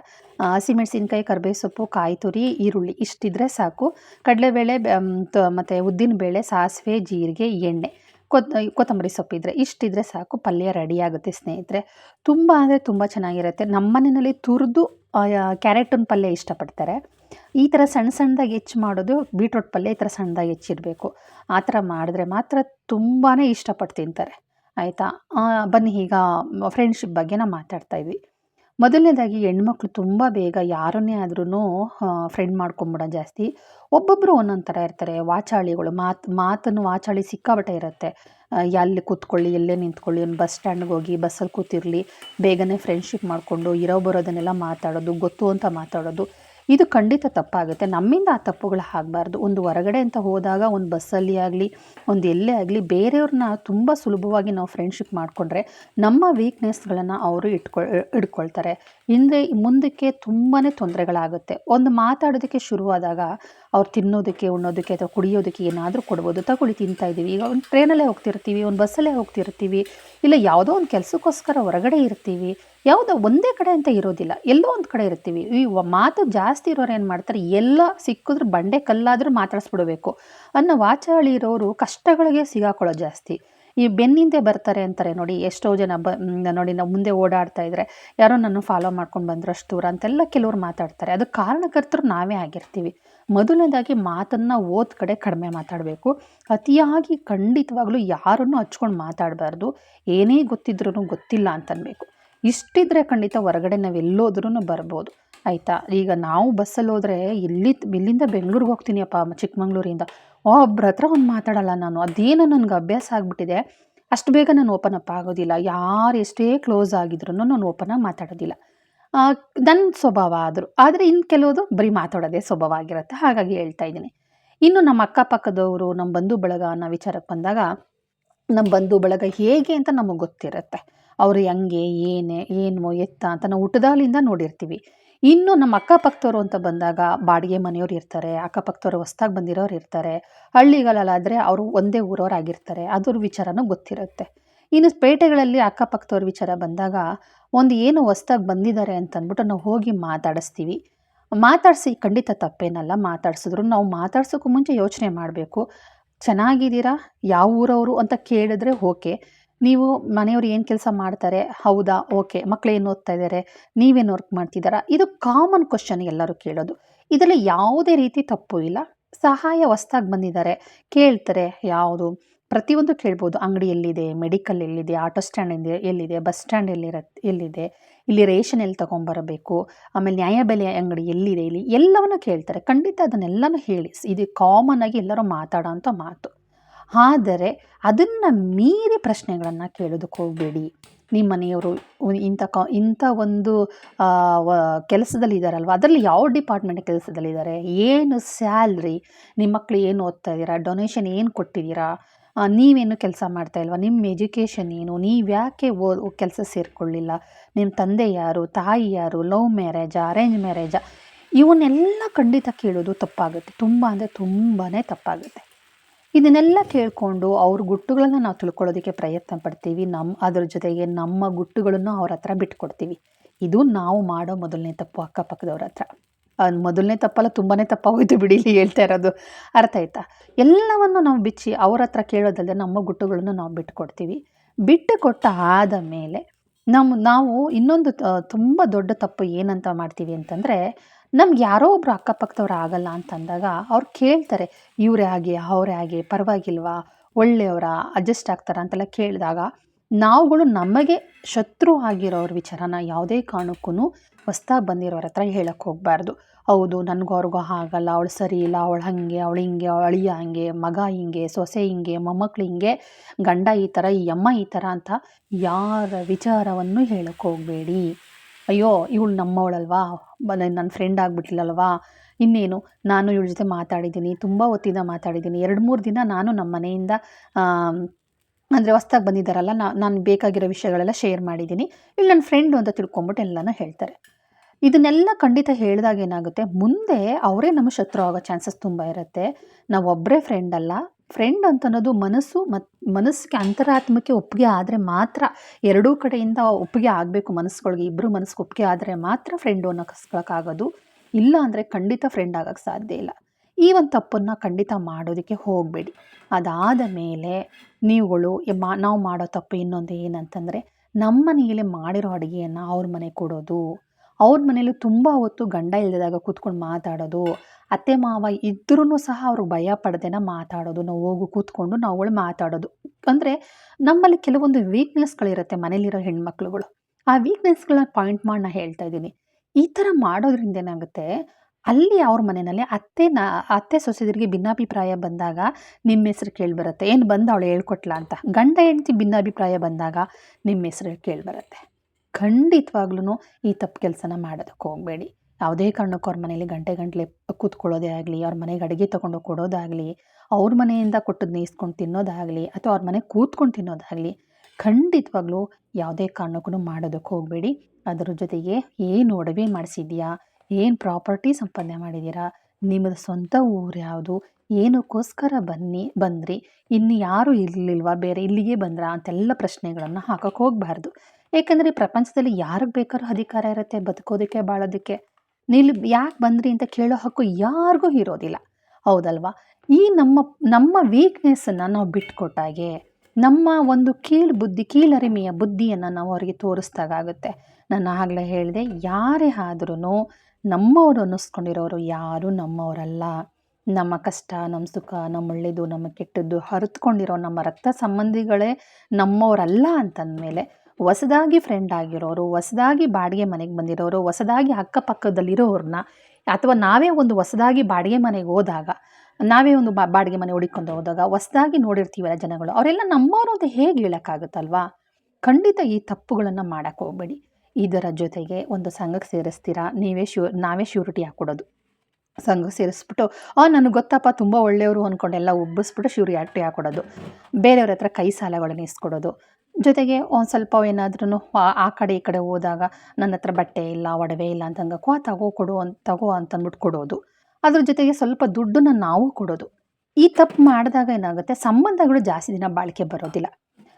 [SPEAKER 1] ಹಸಿಮೆಣಸಿನ್ಕಾಯಿ ಕರ್ಬೇವು ಸೊಪ್ಪು ಕಾಯಿ ತುರಿ ಈರುಳ್ಳಿ ಇಷ್ಟಿದ್ರೆ ಸಾಕು. ಕಡಲೆಬೇಳೆ ಮತ್ತು ಉದ್ದಿನಬೇಳೆ, ಸಾಸಿವೆ, ಜೀರಿಗೆ, ಎಣ್ಣೆ, ಕೊತ್, ಕೊತ್ತಂಬರಿ ಸೊಪ್ಪಿದ್ರೆ ಇಷ್ಟಿದ್ರೆ ಸಾಕು. ಪಲ್ಯ ರೆಡಿ ಆಗುತ್ತೆ ಸ್ನೇಹಿತರೆ. ತುಂಬ ಅಂದರೆ ತುಂಬ ಚೆನ್ನಾಗಿರುತ್ತೆ. ನಮ್ಮ ಮನೆಯಲ್ಲಿ ತುರಿದು ಕ್ಯಾರೆಟನ್ ಪಲ್ಯ ಇಷ್ಟಪಡ್ತಾರೆ. ಈ ಥರ ಸಣ್ಣ ಸಣ್ಣದಾಗಿ ಹೆಚ್ಚು ಮಾಡೋದು ಬೀಟ್ರೋಟ್ ಪಲ್ಯ ಈ ಥರ ಸಣ್ಣದಾಗಿ ಹೆಚ್ಚಿರಬೇಕು ಆ ಥರ ಮಾಡಿದ್ರೆ ಮಾತ್ರ ತುಂಬಾ ಇಷ್ಟಪಟ್ಟು ತಿಂತಾರೆ. ಆಯಿತಾ? ಬನ್ನಿ ಈಗ ಫ್ರೆಂಡ್ಶಿಪ್ ಬಗ್ಗೆ ನಾವು ಮಾತಾಡ್ತಾ ಇದ್ವಿ. ಮೊದಲನೇದಾಗಿ ಹೆಣ್ಮಕ್ಳು ತುಂಬ ಬೇಗ ಯಾರನ್ನೇ ಆದ್ರೂ ಫ್ರೆಂಡ್ ಮಾಡ್ಕೊಂಬಿಡೋ ಜಾಸ್ತಿ. ಒಬ್ಬೊಬ್ಬರು ಒಂದೊಂದು ಥರ ಇರ್ತಾರೆ. ವಾಚಾಳಿಗಳು ಮಾತು, ಮಾತನ್ನು ವಾಚಾಳಿ ಸಿಕ್ಕಾಬಟ್ಟೆ ಇರುತ್ತೆ. ಎಲ್ಲಿ ಕೂತ್ಕೊಳ್ಳಿ, ಎಲ್ಲೇ ನಿಂತ್ಕೊಳ್ಳಿ, ಒಂದು ಬಸ್ ಸ್ಟ್ಯಾಂಡ್ಗೆ ಹೋಗಿ ಬಸ್ಸಲ್ಲಿ ಕೂತಿರಲಿ, ಬೇಗನೆ ಫ್ರೆಂಡ್ಶಿಪ್ ಮಾಡಿಕೊಂಡು, ಇರೋ ಬರೋದನ್ನೆಲ್ಲ ಮಾತಾಡೋದು, ಗೊತ್ತು ಅಂತ ಮಾತಾಡೋದು. ಇದು ಖಂಡಿತ ತಪ್ಪಾಗುತ್ತೆ. ನಮ್ಮಿಂದ ಆ ತಪ್ಪುಗಳು ಆಗಬಾರ್ದು. ಒಂದು ಹೊರಗಡೆ ಅಂತ ಹೋದಾಗ, ಒಂದು ಬಸ್ಸಲ್ಲಿ ಆಗಲಿ, ಒಂದು ಎಲ್ಲೇ ಆಗಲಿ, ಬೇರೆಯವ್ರನ್ನ ತುಂಬ ಸುಲಭವಾಗಿ ನಾವು ಫ್ರೆಂಡ್ಶಿಪ್ ಮಾಡಿಕೊಂಡ್ರೆ ನಮ್ಮ ವೀಕ್ನೆಸ್ಗಳನ್ನು ಅವರು ಇಟ್ಕೊ ಇಟ್ಕೊಳ್ತಾರೆ ಹಿಂದೆ, ಮುಂದಕ್ಕೆ ತುಂಬಾ ತೊಂದರೆಗಳಾಗುತ್ತೆ. ಒಂದು ಮಾತಾಡೋದಕ್ಕೆ ಶುರುವಾದಾಗ, ಅವ್ರು ತಿನ್ನೋದಕ್ಕೆ, ಉಣ್ಣೋದಕ್ಕೆ ಅಥವಾ ಕುಡಿಯೋದಕ್ಕೆ ಏನಾದರೂ ಕೊಡ್ಬೋದು. ತಗೊಳ್ಳಿ, ತಿಂತಾ ಇದ್ದೀವಿ ಈಗ ಒಂದು ಟ್ರೈನಲ್ಲೇ ಹೋಗ್ತಿರ್ತೀವಿ, ಒಂದು ಬಸ್ಸಲ್ಲೇ ಹೋಗ್ತಿರ್ತೀವಿ, ಇಲ್ಲ ಯಾವುದೋ ಒಂದು ಕೆಲಸಕ್ಕೋಸ್ಕರ ಹೊರಗಡೆ ಇರ್ತೀವಿ. ಯಾವುದೋ ಒಂದೇ ಕಡೆ ಅಂತ ಇರೋದಿಲ್ಲ. ಎಲ್ಲೋ ಒಂದು ಕಡೆ ಇರ್ತೀವಿ. ಈ ಮಾತು ಜಾಸ್ತಿ ಇರೋರು ಏನು ಮಾಡ್ತಾರೆ? ಎಲ್ಲ ಸಿಕ್ಕಿದ್ರು ಬಂಡೆ ಕಲ್ಲಾದರೂ ಮಾತಾಡಿಸ್ಬಿಡಬೇಕು. ಅನ್ನೋ ವಾಚಾಳಿ ಇರೋರು ಕಷ್ಟಗಳಿಗೆ ಸಿಗಾಕೊಳ್ಳೋ ಜಾಸ್ತಿ. ಈ ಬೆನ್ನಿಂದೆ ಬರ್ತಾರೆ ಅಂತಾರೆ ನೋಡಿ, ಎಷ್ಟೋ ಜನ ಬ ನೋಡಿ ನಾವು ಮುಂದೆ ಓಡಾಡ್ತಾ ಇದ್ರೆ. ಯಾರೋ ನನ್ನ ಫಾಲೋ ಮಾಡ್ಕೊಂಡು ಬಂದ್ರೆ ಅಷ್ಟು ದೂರ ಅಂತೆಲ್ಲ ಕೆಲವ್ರು ಮಾತಾಡ್ತಾರೆ. ಅದು ಕಾರಣಕರ್ತರು ನಾವೇ ಆಗಿರ್ತೀವಿ. ಮೊದಲನೇದಾಗಿ ಮಾತನ್ನು ಓದ್ ಕಡೆ ಕಡಿಮೆ ಮಾತಾಡಬೇಕು. ಅತಿಯಾಗಿ ಖಂಡಿತವಾಗ್ಲೂ ಯಾರನ್ನು ಹಚ್ಕೊಂಡು ಮಾತಾಡಬಾರ್ದು. ಏನೇ ಗೊತ್ತಿದ್ರೂ ಗೊತ್ತಿಲ್ಲ ಅಂತನ್ಬೇಕು. ಇಷ್ಟಿದ್ರೆ ಖಂಡಿತ ಹೊರಗಡೆ ನಾವು ಎಲ್ಲೋದ್ರೂ ಬರ್ಬೋದು. ಆಯಿತಾ? ಈಗ ನಾವು ಬಸ್ಸಲ್ಲಿ ಹೋದರೆ ಇಲ್ಲಿ ಇಲ್ಲಿಂದ ಬೆಂಗಳೂರಿಗೆ ಹೋಗ್ತೀನಿ ಅಪ್ಪ ಚಿಕ್ಕಮಂಗ್ಳೂರಿಂದ. ಒಬ್ರ ಹತ್ರ ಒಂದು ಮಾತಾಡಲ್ಲ ನಾನು. ಅದೇನೋ ನನಗೆ ಅಭ್ಯಾಸ ಆಗಿಬಿಟ್ಟಿದೆ. ಅಷ್ಟು ಬೇಗ ನಾನು ಓಪನ್ ಅಪ್ ಆಗೋದಿಲ್ಲ. ಯಾರು ಎಷ್ಟೇ ಕ್ಲೋಸ್ ಆಗಿದ್ರು ನಾನು ಓಪನ್ ಆಗಿ ಮಾತಾಡೋದಿಲ್ಲ. ನನ್ನ ಸ್ವಭಾವ ಆದರೂ. ಆದರೆ ಇನ್ನು ಕೆಲವುದು ಬರೀ ಮಾತಾಡೋದೇ ಸ್ವಭಾವ ಆಗಿರುತ್ತೆ. ಹಾಗಾಗಿ ಹೇಳ್ತಾ ಇದ್ದೀನಿ. ಇನ್ನು ನಮ್ಮ ಅಕ್ಕಪಕ್ಕದವರು ನಮ್ಮ ಬಂಧು ಬಳಗ ಅನ್ನೋ ವಿಚಾರಕ್ಕೆ ಬಂದಾಗ ನಮ್ಮ ಬಂಧು ಬಳಗ ಹೇಗೆ ಅಂತ ನಮಗೆ ಗೊತ್ತಿರುತ್ತೆ. ಅವರು ಹೆಂಗೆ, ಏನೇ ಏನು ಎತ್ತ ಅಂತ ನಾವು ಹುಟ್ದಾಲಿಂದ ನೋಡಿರ್ತೀವಿ. ಇನ್ನು ನಮ್ಮ ಅಕ್ಕಪಕ್ಕದವರು ಅಂತ ಬಂದಾಗ ಬಾಡಿಗೆ ಮನೆಯವ್ರು ಇರ್ತಾರೆ, ಅಕ್ಕಪಕ್ಕದವ್ರು ಹೊಸ್ದಾಗಿ ಬಂದಿರೋರು ಇರ್ತಾರೆ, ಹಳ್ಳಿಗಳಲ್ಲಾದರೆ ಅವರು ಒಂದೇ ಊರವರಾಗಿರ್ತಾರೆ ಅದ್ರ ವಿಚಾರನೂ ಗೊತ್ತಿರುತ್ತೆ. ಇನ್ನು ಪೇಟೆಗಳಲ್ಲಿ ಅಕ್ಕಪಕ್ಕದವ್ರ ವಿಚಾರ ಬಂದಾಗ ಒಂದು ಏನು ಹೊಸ್ದಾಗಿ ಬಂದಿದ್ದಾರೆ ಅಂತಂದ್ಬಿಟ್ಟು ನಾವು ಹೋಗಿ ಮಾತಾಡಿಸ್ತೀವಿ. ಮಾತಾಡಿಸಿ ಖಂಡಿತ ತಪ್ಪೇನಲ್ಲ, ಮಾತಾಡ್ಸಿದ್ರು. ನಾವು ಮಾತಾಡ್ಸೋಕ್ಕೂ ಮುಂಚೆ ಯೋಚನೆ ಮಾಡಬೇಕು. ಚೆನ್ನಾಗಿದ್ದೀರಾ? ಯಾವ ಊರವರು ಅಂತ ಕೇಳಿದ್ರೆ ಓಕೆ. ನೀವು ಮನೆಯವ್ರು ಏನು ಕೆಲಸ ಮಾಡ್ತಾರೆ? ಹೌದಾ? ಓಕೆ. ಮಕ್ಕಳು ಏನು ಓದ್ತಾ ಇದ್ದಾರೆ ನೀವೇನು ವರ್ಕ್ ಮಾಡ್ತಿದ್ದೀರಾ ಇದು ಕಾಮನ್ ಕ್ವಶನ್ ಎಲ್ಲರೂ ಕೇಳೋದು. ಇದರಲ್ಲಿ ಯಾವುದೇ ರೀತಿ ತಪ್ಪು ಇಲ್ಲ. ಸಹಾಯ ಹೊಸ್ದಾಗಿ ಬಂದಿದ್ದಾರೆ. ಕೇಳ್ತಾರೆ ಯಾವುದು? ಪ್ರತಿಯೊಂದು ಕೇಳ್ಬೋದು. ಅಂಗಡಿ ಎಲ್ಲಿದೆ ಮೆಡಿಕಲ್ ಎಲ್ಲಿದೆ ಆಟೋ ಸ್ಟ್ಯಾಂಡ್ ಎಲ್ಲಿ ಎಲ್ಲಿದೆ ಬಸ್ ಸ್ಟ್ಯಾಂಡ್ ಎಲ್ಲಿರ ಎಲ್ಲಿದೆ ಇಲ್ಲಿ ರೇಷನ್ ಎಲ್ಲಿ ತೊಗೊಂಬರಬೇಕು ಆಮೇಲೆ ನ್ಯಾಯಬೆಲೆ ಅಂಗಡಿ ಎಲ್ಲಿದೆ ಇಲ್ಲಿ ಎಲ್ಲವನ್ನು ಕೇಳ್ತಾರೆ. ಖಂಡಿತ ಅದನ್ನೆಲ್ಲನೂ ಹೇಳಿ. ಇದು ಕಾಮನ್ ಆಗಿ ಎಲ್ಲರೂ ಮಾತಾಡೋ ಮಾತು. ಆದರೆ ಅದನ್ನು ಮೀರಿ ಪ್ರಶ್ನೆಗಳನ್ನು ಕೇಳೋದಕ್ಕೆ ಹೋಗಬೇಡಿ. ನಿಮ್ಮ ಮನೆಯವರು ಇಂಥ ಕಾ ಇಂಥ ಒಂದು ಆ, ವ- ಕೆಲಸದಲ್ಲಿ ಇದ್ದಾರಲ್ವ ಅದರಲ್ಲಿ ಯಾವ ಡಿಪಾರ್ಟ್ಮೆಂಟ್ ಕೆಲಸದಲ್ಲಿದ್ದಾರೆ ಏನು ಸ್ಯಾಲ್ರಿ ನಿಮ್ಮ ಮಕ್ಕಳು ಏನು ಓದ್ತಾ ಇದ್ದೀರಾ? ಡೊನೇಷನ್ ಏನು ಕೊಟ್ಟಿದ್ದೀರಾ? ನೀವೇನು ಕೆಲಸ ಮಾಡ್ತಾ ಇಲ್ವಾ? ನಿಮ್ಮ ಎಜುಕೇಷನ್ ಏನು? ನೀವು ಯಾಕೆ ಓ, ಕೆಲಸ ಸೇರಿಕೊಳ್ಳಿಲ್ಲ? ನಿಮ್ಮ ತಂದೆ ಯಾರು? ತಾಯಿ ಯಾರು? ಲವ್ ಮ್ಯಾರೇಜಾ? ಅರೇಂಜ್ ಮ್ಯಾರೇಜಾ? ಇವನ್ನೆಲ್ಲ ಖಂಡಿತ ಕೇಳೋದು ತಪ್ಪಾಗುತ್ತೆ. ತುಂಬ ಅಂದರೆ ತುಂಬಾ ತಪ್ಪಾಗುತ್ತೆ. ಇದನ್ನೆಲ್ಲ ಕೇಳಿಕೊಂಡು ಅವ್ರ ಗುಟ್ಟುಗಳನ್ನು ನಾವು ತಿಳ್ಕೊಳ್ಳೋದಕ್ಕೆ ಪ್ರಯತ್ನ ಪಡ್ತೀವಿ. ನಮ್ಮ ಅದ್ರ ಜೊತೆಗೆ ನಮ್ಮ ಗುಟ್ಟುಗಳನ್ನು ಅವ್ರ ಹತ್ರ ಬಿಟ್ಕೊಡ್ತೀವಿ. ಇದು ನಾವು ಮಾಡೋ ಮೊದಲನೇ ತಪ್ಪು ಅಕ್ಕಪಕ್ಕದವ್ರ ಹತ್ರ. ಮೊದಲನೇ ತಪ್ಪಲ್ಲ ತುಂಬಾ ತಪ್ಪಾಗೋಯ್ತು ಬಿಡಿ ಇಲ್ಲಿ ಹೇಳ್ತಾ ಇರೋದು. ಅರ್ಥ ಆಯ್ತಾ? ಎಲ್ಲವನ್ನು ನಾವು ಬಿಚ್ಚಿ ಅವ್ರ ಹತ್ರ ಕೇಳೋದಲ್ಲದೆ ನಮ್ಮ ಗುಟ್ಟುಗಳನ್ನು ನಾವು ಬಿಟ್ಟುಕೊಡ್ತೀವಿ ಬಿಟ್ಟು ಕೊಟ್ಟ ಆದ ಮೇಲೆ ನಮ್ಮ ನಾವು ಇನ್ನೊಂದು ತುಂಬ ದೊಡ್ಡ ತಪ್ಪು ಏನಂತ ಮಾಡ್ತೀವಿ ಅಂತಂದರೆ, ನಮ್ಗೆ ಯಾರೋ ಒಬ್ರು ಅಕ್ಕಪಕ್ಕದವ್ರು ಆಗಲ್ಲ ಅಂತಂದಾಗ ಅವ್ರು ಕೇಳ್ತಾರೆ, ಇವರೇ ಹಾಗೆ, ಅವರೇ ಹಾಗೆ, ಪರವಾಗಿಲ್ವಾ? ಒಳ್ಳೆಯವರ ಅಡ್ಜಸ್ಟ್ ಆಗ್ತಾರ? ಅಂತೆಲ್ಲ ಕೇಳಿದಾಗ ನಾವುಗಳು ನಮಗೆ ಶತ್ರು ಆಗಿರೋರ ವಿಚಾರನ ಯಾವುದೇ ಕಾರಣಕ್ಕೂ ಹೊಸ್ತಾಗಿ ಬಂದಿರೋರ ಹತ್ರ ಹೇಳಕ್ಕೆ ಹೋಗಬಾರ್ದು. ಹೌದು, ನನಗೂ ಅವ್ರಿಗೂ ಆಗಲ್ಲ ಅವಳು ಸರಿ ಇಲ್ಲ, ಅವಳು ಹಾಗೆ, ಅವಳು ಹಿಂಗೆ ಅಳಿಯ ಹಂಗೆ, ಮಗ ಹಿಂಗೆ, ಸೊಸೆ ಹಿಂಗೆ, ಮೊಮ್ಮಕ್ಳು ಹಿಂಗೆ, ಗಂಡ ಈ ಥರ, ಈ ಅಮ್ಮ ಈ ಥರ ಅಂತ ಯಾರ ವಿಚಾರವನ್ನು ಹೇಳಕ್ಕೆ ಹೋಗಬೇಡಿ. ಅಯ್ಯೋ, ಇವಳು ನಮ್ಮವಳಲ್ವಾ? ನನ್ನ ಫ್ರೆಂಡ್ ಆಗಿಬಿಟ್ಲಲ್ವಾ? ಇನ್ನೇನು? ನಾನು ಇವಳ ಜೊತೆ ಮಾತಾಡಿದ್ದೀನಿ, ತುಂಬ ಹೊತ್ತಿಂದ ಮಾತಾಡಿದ್ದೀನಿ. ಎರಡು, ಮೂರು ದಿನ ನಾನು ನಮ್ಮ ಮನೆಯಿಂದ ಅಂದರೆ ಹೊಸ್ದಾಗಿ ಬಂದಿದ್ದಾರಲ್ಲ ನಾನು ಬೇಕಾಗಿರೋ ವಿಷಯಗಳೆಲ್ಲ ಶೇರ್ ಮಾಡಿದ್ದೀನಿ. ಇಲ್ಲಿ ನನ್ನ ಫ್ರೆಂಡು ಅಂತ ತಿಳ್ಕೊಂಬಿಟ್ಟು ಎಲ್ಲನೂ ಹೇಳ್ತಾರೆ. ಇದನ್ನೆಲ್ಲ ಖಂಡಿತ ಹೇಳಿದಾಗ ಏನಾಗುತ್ತೆ? ಮುಂದೆ ಅವರೇ ನಮ್ಮ ಶತ್ರು ಆಗೋ ಚಾನ್ಸಸ್ ತುಂಬ ಇರುತ್ತೆ. ನಾವು ಒಬ್ಬರೇ ಫ್ರೆಂಡ್ ಅಲ್ಲ. ಫ್ರೆಂಡ್ ಅಂತ ಅನ್ನೋದು ಮನಸ್ಸು ಮತ್ತು ಮನಸ್ಸಿಗೆ ಅಂತರಾತ್ಮಕ್ಕೆ ಒಪ್ಪಿಗೆ ಆದರೆ ಮಾತ್ರ, ಎರಡೂ ಕಡೆಯಿಂದ ಒಪ್ಪಿಗೆ ಆಗಬೇಕು ಮನಸ್ಸುಗಳಿಗೆ ಇಬ್ಬರು ಮನಸ್ಸಿಗೆ ಒಪ್ಪಿಗೆ ಆದರೆ ಮಾತ್ರ ಫ್ರೆಂಡು ಕಸ್ಕೊಳಕ್ಕಾಗೋದು. ಇಲ್ಲ ಅಂದರೆ ಖಂಡಿತ ಫ್ರೆಂಡ್ ಆಗೋಕ್ಕೆ ಸಾಧ್ಯ ಇಲ್ಲ. ಈ ಒಂದು ತಪ್ಪನ್ನು ಖಂಡಿತ ಮಾಡೋದಕ್ಕೆ ಹೋಗಬೇಡಿ. ಅದಾದ ಮೇಲೆ ನೀವುಗಳು ಮಾ, ನಾವು ಮಾಡೋ ತಪ್ಪು ಇನ್ನೊಂದು ಏನಂತಂದರೆ, ನಮ್ಮ ಮನೆಯಲ್ಲಿ ಮಾಡಿರೋ ಅಡುಗೆಯನ್ನು ಅವ್ರ ಮನೆಗೆ ಕೊಡೋದು. ಅವ್ರ ಮನೇಲಿ ತುಂಬ ಹೊತ್ತು ಗಂಡ ಇಲ್ಲದಾಗ ಕೂತ್ಕೊಂಡು ಮಾತಾಡೋದು, ಅತ್ತೆ ಮಾವ ಇದ್ರೂ ಸಹ ಅವ್ರು ಭಯ ಪಡ್ದೇನ ಮಾತಾಡೋದು, ನಾವು ಹೋಗು ಕೂತ್ಕೊಂಡು ನಾವುಗಳು ಮಾತಾಡೋದು. ಅಂದರೆ ನಮ್ಮಲ್ಲಿ ಕೆಲವೊಂದು ವೀಕ್ನೆಸ್ಗಳಿರುತ್ತೆ ಮನೇಲಿರೋ ಹೆಣ್ಮಕ್ಳುಗಳು. ಆ ವೀಕ್ನೆಸ್ಗಳನ್ನ ಪಾಯಿಂಟ್ ಮಾಡಿ ನಾನು ಹೇಳ್ತಾ ಇದ್ದೀನಿ. ಈ ಥರ ಮಾಡೋದ್ರಿಂದ ಏನಾಗುತ್ತೆ, ಅಲ್ಲಿ ಅವ್ರ ಮನೆಯಲ್ಲಿ ಅತ್ತೆ ನಾ, ಅತ್ತೆ ಸೊಸೆದರಿಗೆ ಭಿನ್ನಾಭಿಪ್ರಾಯ ಬಂದಾಗ ನಿಮ್ಮ ಹೆಸ್ರು ಕೇಳಿಬರುತ್ತೆ. ಏನು ಬಂದು ಅವಳು ಹೇಳ್ಕೊಟ್ಲ ಅಂತ. ಗಂಡ ಹೆಂಡತಿ ಭಿನ್ನಾಭಿಪ್ರಾಯ ಬಂದಾಗ ನಿಮ್ಮ ಹೆಸ್ರು ಕೇಳಿಬರುತ್ತೆ. ಖಂಡಿತವಾಗ್ಲೂ ಈ ತಪ್ಪು ಕೆಲಸನ ಮಾಡೋದಕ್ಕೆ ಹೋಗಬೇಡಿ. ಯಾವುದೇ ಕಾರಣಕ್ಕೂ ಅವ್ರ ಮನೇಲಿ ಗಂಟೆ ಗಂಟಲೆ ಕೂತ್ಕೊಳ್ಳೋದೇ ಆಗಲಿ, ಅವ್ರ ಮನೆಗೆ ಅಡುಗೆ ತೊಗೊಂಡು ಕೊಡೋದಾಗಲಿ, ಅವ್ರ ಮನೆಯಿಂದ ಕೊಟ್ಟದ್ದು ನೇಯಿಸ್ಕೊಂಡು ತಿನ್ನೋದಾಗಲಿ ಅಥವಾ ಅವ್ರ ಮನೆಗೆ ಕೂತ್ಕೊಂಡು ತಿನ್ನೋದಾಗಲಿ ಖಂಡಿತವಾಗ್ಲೂ ಯಾವುದೇ ಕಾರಣಕ್ಕೂ ಮಾಡೋದಕ್ಕೆ ಹೋಗಬೇಡಿ. ಅದರ ಜೊತೆಗೆ ಏನು ಒಡವೆ ಮಾಡಿಸಿದ್ಯಾ ಏನು ಪ್ರಾಪರ್ಟಿ ಸಂಪಾದನೆ ಮಾಡಿದ್ದೀರಾ? ನಿಮ್ಮದು ಸ್ವಂತ ಊರು ಯಾವುದು? ಏನಕ್ಕೋಸ್ಕರ ಬನ್ನಿ, ಬಂದ್ರಿ? ಇನ್ನು ಯಾರು ಇರಲಿಲ್ವಾ? ಬೇರೆ ಇಲ್ಲಿಗೆ ಬಂದ್ರಾ? ಅಂತೆಲ್ಲ ಪ್ರಶ್ನೆಗಳನ್ನು ಹಾಕೋಕ್ಕೆ ಹೋಗಬಾರ್ದು. ಏಕೆಂದರೆ ಪ್ರಪಂಚದಲ್ಲಿ ಯಾರಿಗೆ ಬೇಕಾದ್ರೂ ಅಧಿಕಾರ ಇರುತ್ತೆ, ಬದುಕೋದಕ್ಕೆ, ಬಾಳೋದಕ್ಕೆ. ನಿಲ್ ಯಾಕೆ ಬಂದ್ರಿ ಅಂತ ಕೇಳೋ ಹಕ್ಕು ಯಾರಿಗೂ ಇರೋದಿಲ್ಲ. ಹೌದಲ್ವಾ? ಈ ನಮ್ಮ ನಮ್ಮ ವೀಕ್ನೆಸ್ಸನ್ನು ನಾವು ಬಿಟ್ಕೊಟ್ಟಾಗೆ ನಮ್ಮ ಒಂದು ಕೀಳು ಬುದ್ಧಿ ಕೀಳರಿಮೆಯ ಬುದ್ಧಿಯನ್ನು ನಾವು ಅವರಿಗೆ ತೋರಿಸ್ದಾಗುತ್ತೆ ನಾನು ಆಗಲೇ ಹೇಳಿದೆ, ಯಾರೇ ಆದ್ರೂ ನಮ್ಮವರು ಅನ್ನಿಸ್ಕೊಂಡಿರೋರು ಯಾರೂ ನಮ್ಮವರಲ್ಲ. ನಮ್ಮ ಕಷ್ಟ, ನಮ್ಮ ಸುಖ, ನಮ್ಮ ಒಳ್ಳೆಯದು ನಮ್ಮ ಕೆಟ್ಟದ್ದು ಹರಿತ್ಕೊಂಡಿರೋ ನಮ್ಮ ರಕ್ತ ಸಂಬಂಧಿಗಳೇ ನಮ್ಮವರಲ್ಲ ಅಂತಂದಮೇಲೆ ಹೊಸದಾಗಿ ಫ್ರೆಂಡ್ ಆಗಿರೋರು, ಹೊಸದಾಗಿ ಬಾಡಿಗೆ ಮನೆಗೆ ಬಂದಿರೋರು, ಹೊಸದಾಗಿ ಅಕ್ಕಪಕ್ಕದಲ್ಲಿರೋರನ್ನ ಅಥವಾ ನಾವೇ ಒಂದು ಹೊಸದಾಗಿ ಬಾಡಿಗೆ ಮನೆಗೆ ಹೋದಾಗ, ನಾವೇ ಒಂದು ಬಾ, ಬಾಡಿಗೆ ಮನೆ ಹುಡುಕೊಂಡು ಹೋದಾಗ, ಹೊಸದಾಗಿ ನೋಡಿರ್ತೀವಲ್ಲ ಜನಗಳು, ಅವರೆಲ್ಲ ನಮ್ಮವರು ಅಂತ ಹೇಗೆ ಹೇಳೋಕ್ಕಾಗುತ್ತಲ್ವಾ? ಖಂಡಿತ ಈ ತಪ್ಪುಗಳನ್ನು ಮಾಡೋಕ್ಕೆ ಹೋಗಬೇಡಿ. ಇದರ ಜೊತೆಗೆ ಒಂದು ಸಂಘಕ್ಕೆ ಸೇರಿಸ್ತೀರಾ? ನೀವೇ ಶ್ಯೂ ನಾವೇ ಶ್ಯೂರಿಟಿ ಹಾಕ್ಕೊಡೋದು. ಸಂಘಕ್ಕೆ ಸೇರಿಸ್ಬಿಟ್ಟು, ಆ, ನನಗೆ ಗೊತ್ತಪ್ಪ, ತುಂಬ ಒಳ್ಳೆಯವರು ಅಂದ್ಕೊಂಡೆಲ್ಲ ಉಬ್ಬಿಸ್ಬಿಟ್ಟು ಶ್ಯೂರಿಟಿ ಹಾಕ್ಕೊಡೋದು. ಬೇರೆಯವ್ರ ಹತ್ರ ಕೈ ಸಾಲಗಳನ್ನು ಇಸ್ಕೊಡೋದು. ಜೊತೆಗೆ ಒಂದು ಸ್ವಲ್ಪ ಏನಾದ್ರೂ ಆ ಕಡೆ ಈ ಕಡೆ ಹೋದಾಗ ನನ್ನ ಹತ್ರ ಬಟ್ಟೆ ಇಲ್ಲ, ಒಡವೆ ಇಲ್ಲ ಅಂತಂಗ ಆ ತಗೋ ಕೊಡು ಅಂತ ತಗೋ ಅಂತಂದ್ಬಿಟ್ಟು ಕೊಡೋದು. ಅದ್ರ ಜೊತೆಗೆ ಸ್ವಲ್ಪ ದುಡ್ಡನ್ನು ನಾವು ಕೊಡೋದು. ಈ ತಪ್ಪು ಮಾಡಿದಾಗ ಏನಾಗುತ್ತೆ, ಸಂಬಂಧಗಳು ಜಾಸ್ತಿ ದಿನ ಬಾಳಿಕೆ ಬರೋದಿಲ್ಲ.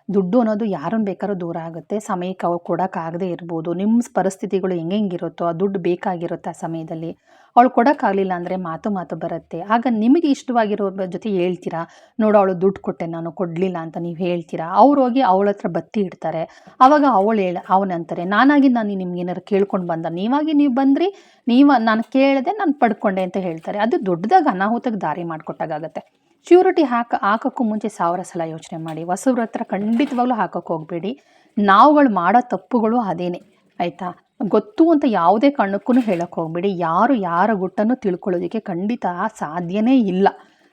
[SPEAKER 1] ದುಡ್ಡು ಅನ್ನೋದು ಯಾರನ್ನು ಬೇಕಾದ್ರೂ ದೂರ ಆಗುತ್ತೆ, ಸಮಯಕ್ಕೆ ಅವ್ರು ಕೊಡೋಕ್ಕಾಗದೇ ಇರ್ಬೋದು ನಿಮ್ಮ ಪರಿಸ್ಥಿತಿಗಳು ಹೆಂಗೆ ಹೆಂಗಿರುತ್ತೋ ಆ ದುಡ್ಡು ಬೇಕಾಗಿರುತ್ತೆ ಆ ಸಮಯದಲ್ಲಿ. ಅವಳು ಕೊಡೋಕ್ಕಾಗಲಿಲ್ಲ ಅಂದರೆ ಮಾತು ಮಾತು ಬರುತ್ತೆ. ಆಗ ನಿಮಗೆ ಇಷ್ಟವಾಗಿರೋ ಜೊತೆ ಹೇಳ್ತೀರಾ? ನೋಡು, ಅವಳು ದುಡ್ಡು ಕೊಟ್ಟೆ, ನಾನು ಕೊಡಲಿಲ್ಲ ಅಂತ ನೀವು ಹೇಳ್ತೀರಾ? ಅವ್ರು ಹೋಗಿ ಅವಳ ಹತ್ರ ಬತ್ತಿ ಇಡ್ತಾರೆ. ಆವಾಗ ಅವಳು ಹೇಳ ಅವನಂತಾರೆ ನಾನಾಗಿ ನಾನು ನಿಮ್ಗೆ ಏನಾರು ಕೇಳ್ಕೊಂಡು ಬಂದ, ನೀವಾಗಿ ನೀವು ಬಂದ್ರಿ? ನೀವು, ನಾನು ಕೇಳಿದೆ, ನಾನು ಪಡ್ಕೊಂಡೆ ಅಂತ ಹೇಳ್ತಾರೆ. ಅದು ದೊಡ್ಡದಾಗ ಅನಾಹುತಕ್ಕೆ ದಾರಿ ಮಾಡಿಕೊಟ್ಟಾಗತ್ತೆ ಶ್ಯೂರಿಟಿ ಹಾಕ, ಹಾಕೋಕ್ಕೂ ಮುಂಚೆ ಸಾವಿರ ಸಲ ಯೋಚನೆ ಮಾಡಿ. ಹೊಸವ್ರ ಹತ್ರ ಖಂಡಿತವಾಗ್ಲೂ ಹಾಕೋಕೆ ಹೋಗಬೇಡಿ. ನಾವುಗಳು ಮಾಡೋ ತಪ್ಪುಗಳು ಅದೇನೆ, ಆಯಿತಾ? ಗೊತ್ತು ಅಂತ ಯಾವುದೇ ಕಾರಣಕ್ಕೂ ಹೇಳೋಕ್ಕೆ ಹೋಗಬೇಡಿ. ಯಾರು ಯಾರ ಗುಟ್ಟನ್ನು ತಿಳ್ಕೊಳ್ಳೋದಕ್ಕೆ ಖಂಡಿತ ಸಾಧ್ಯನೇ ಇಲ್ಲ.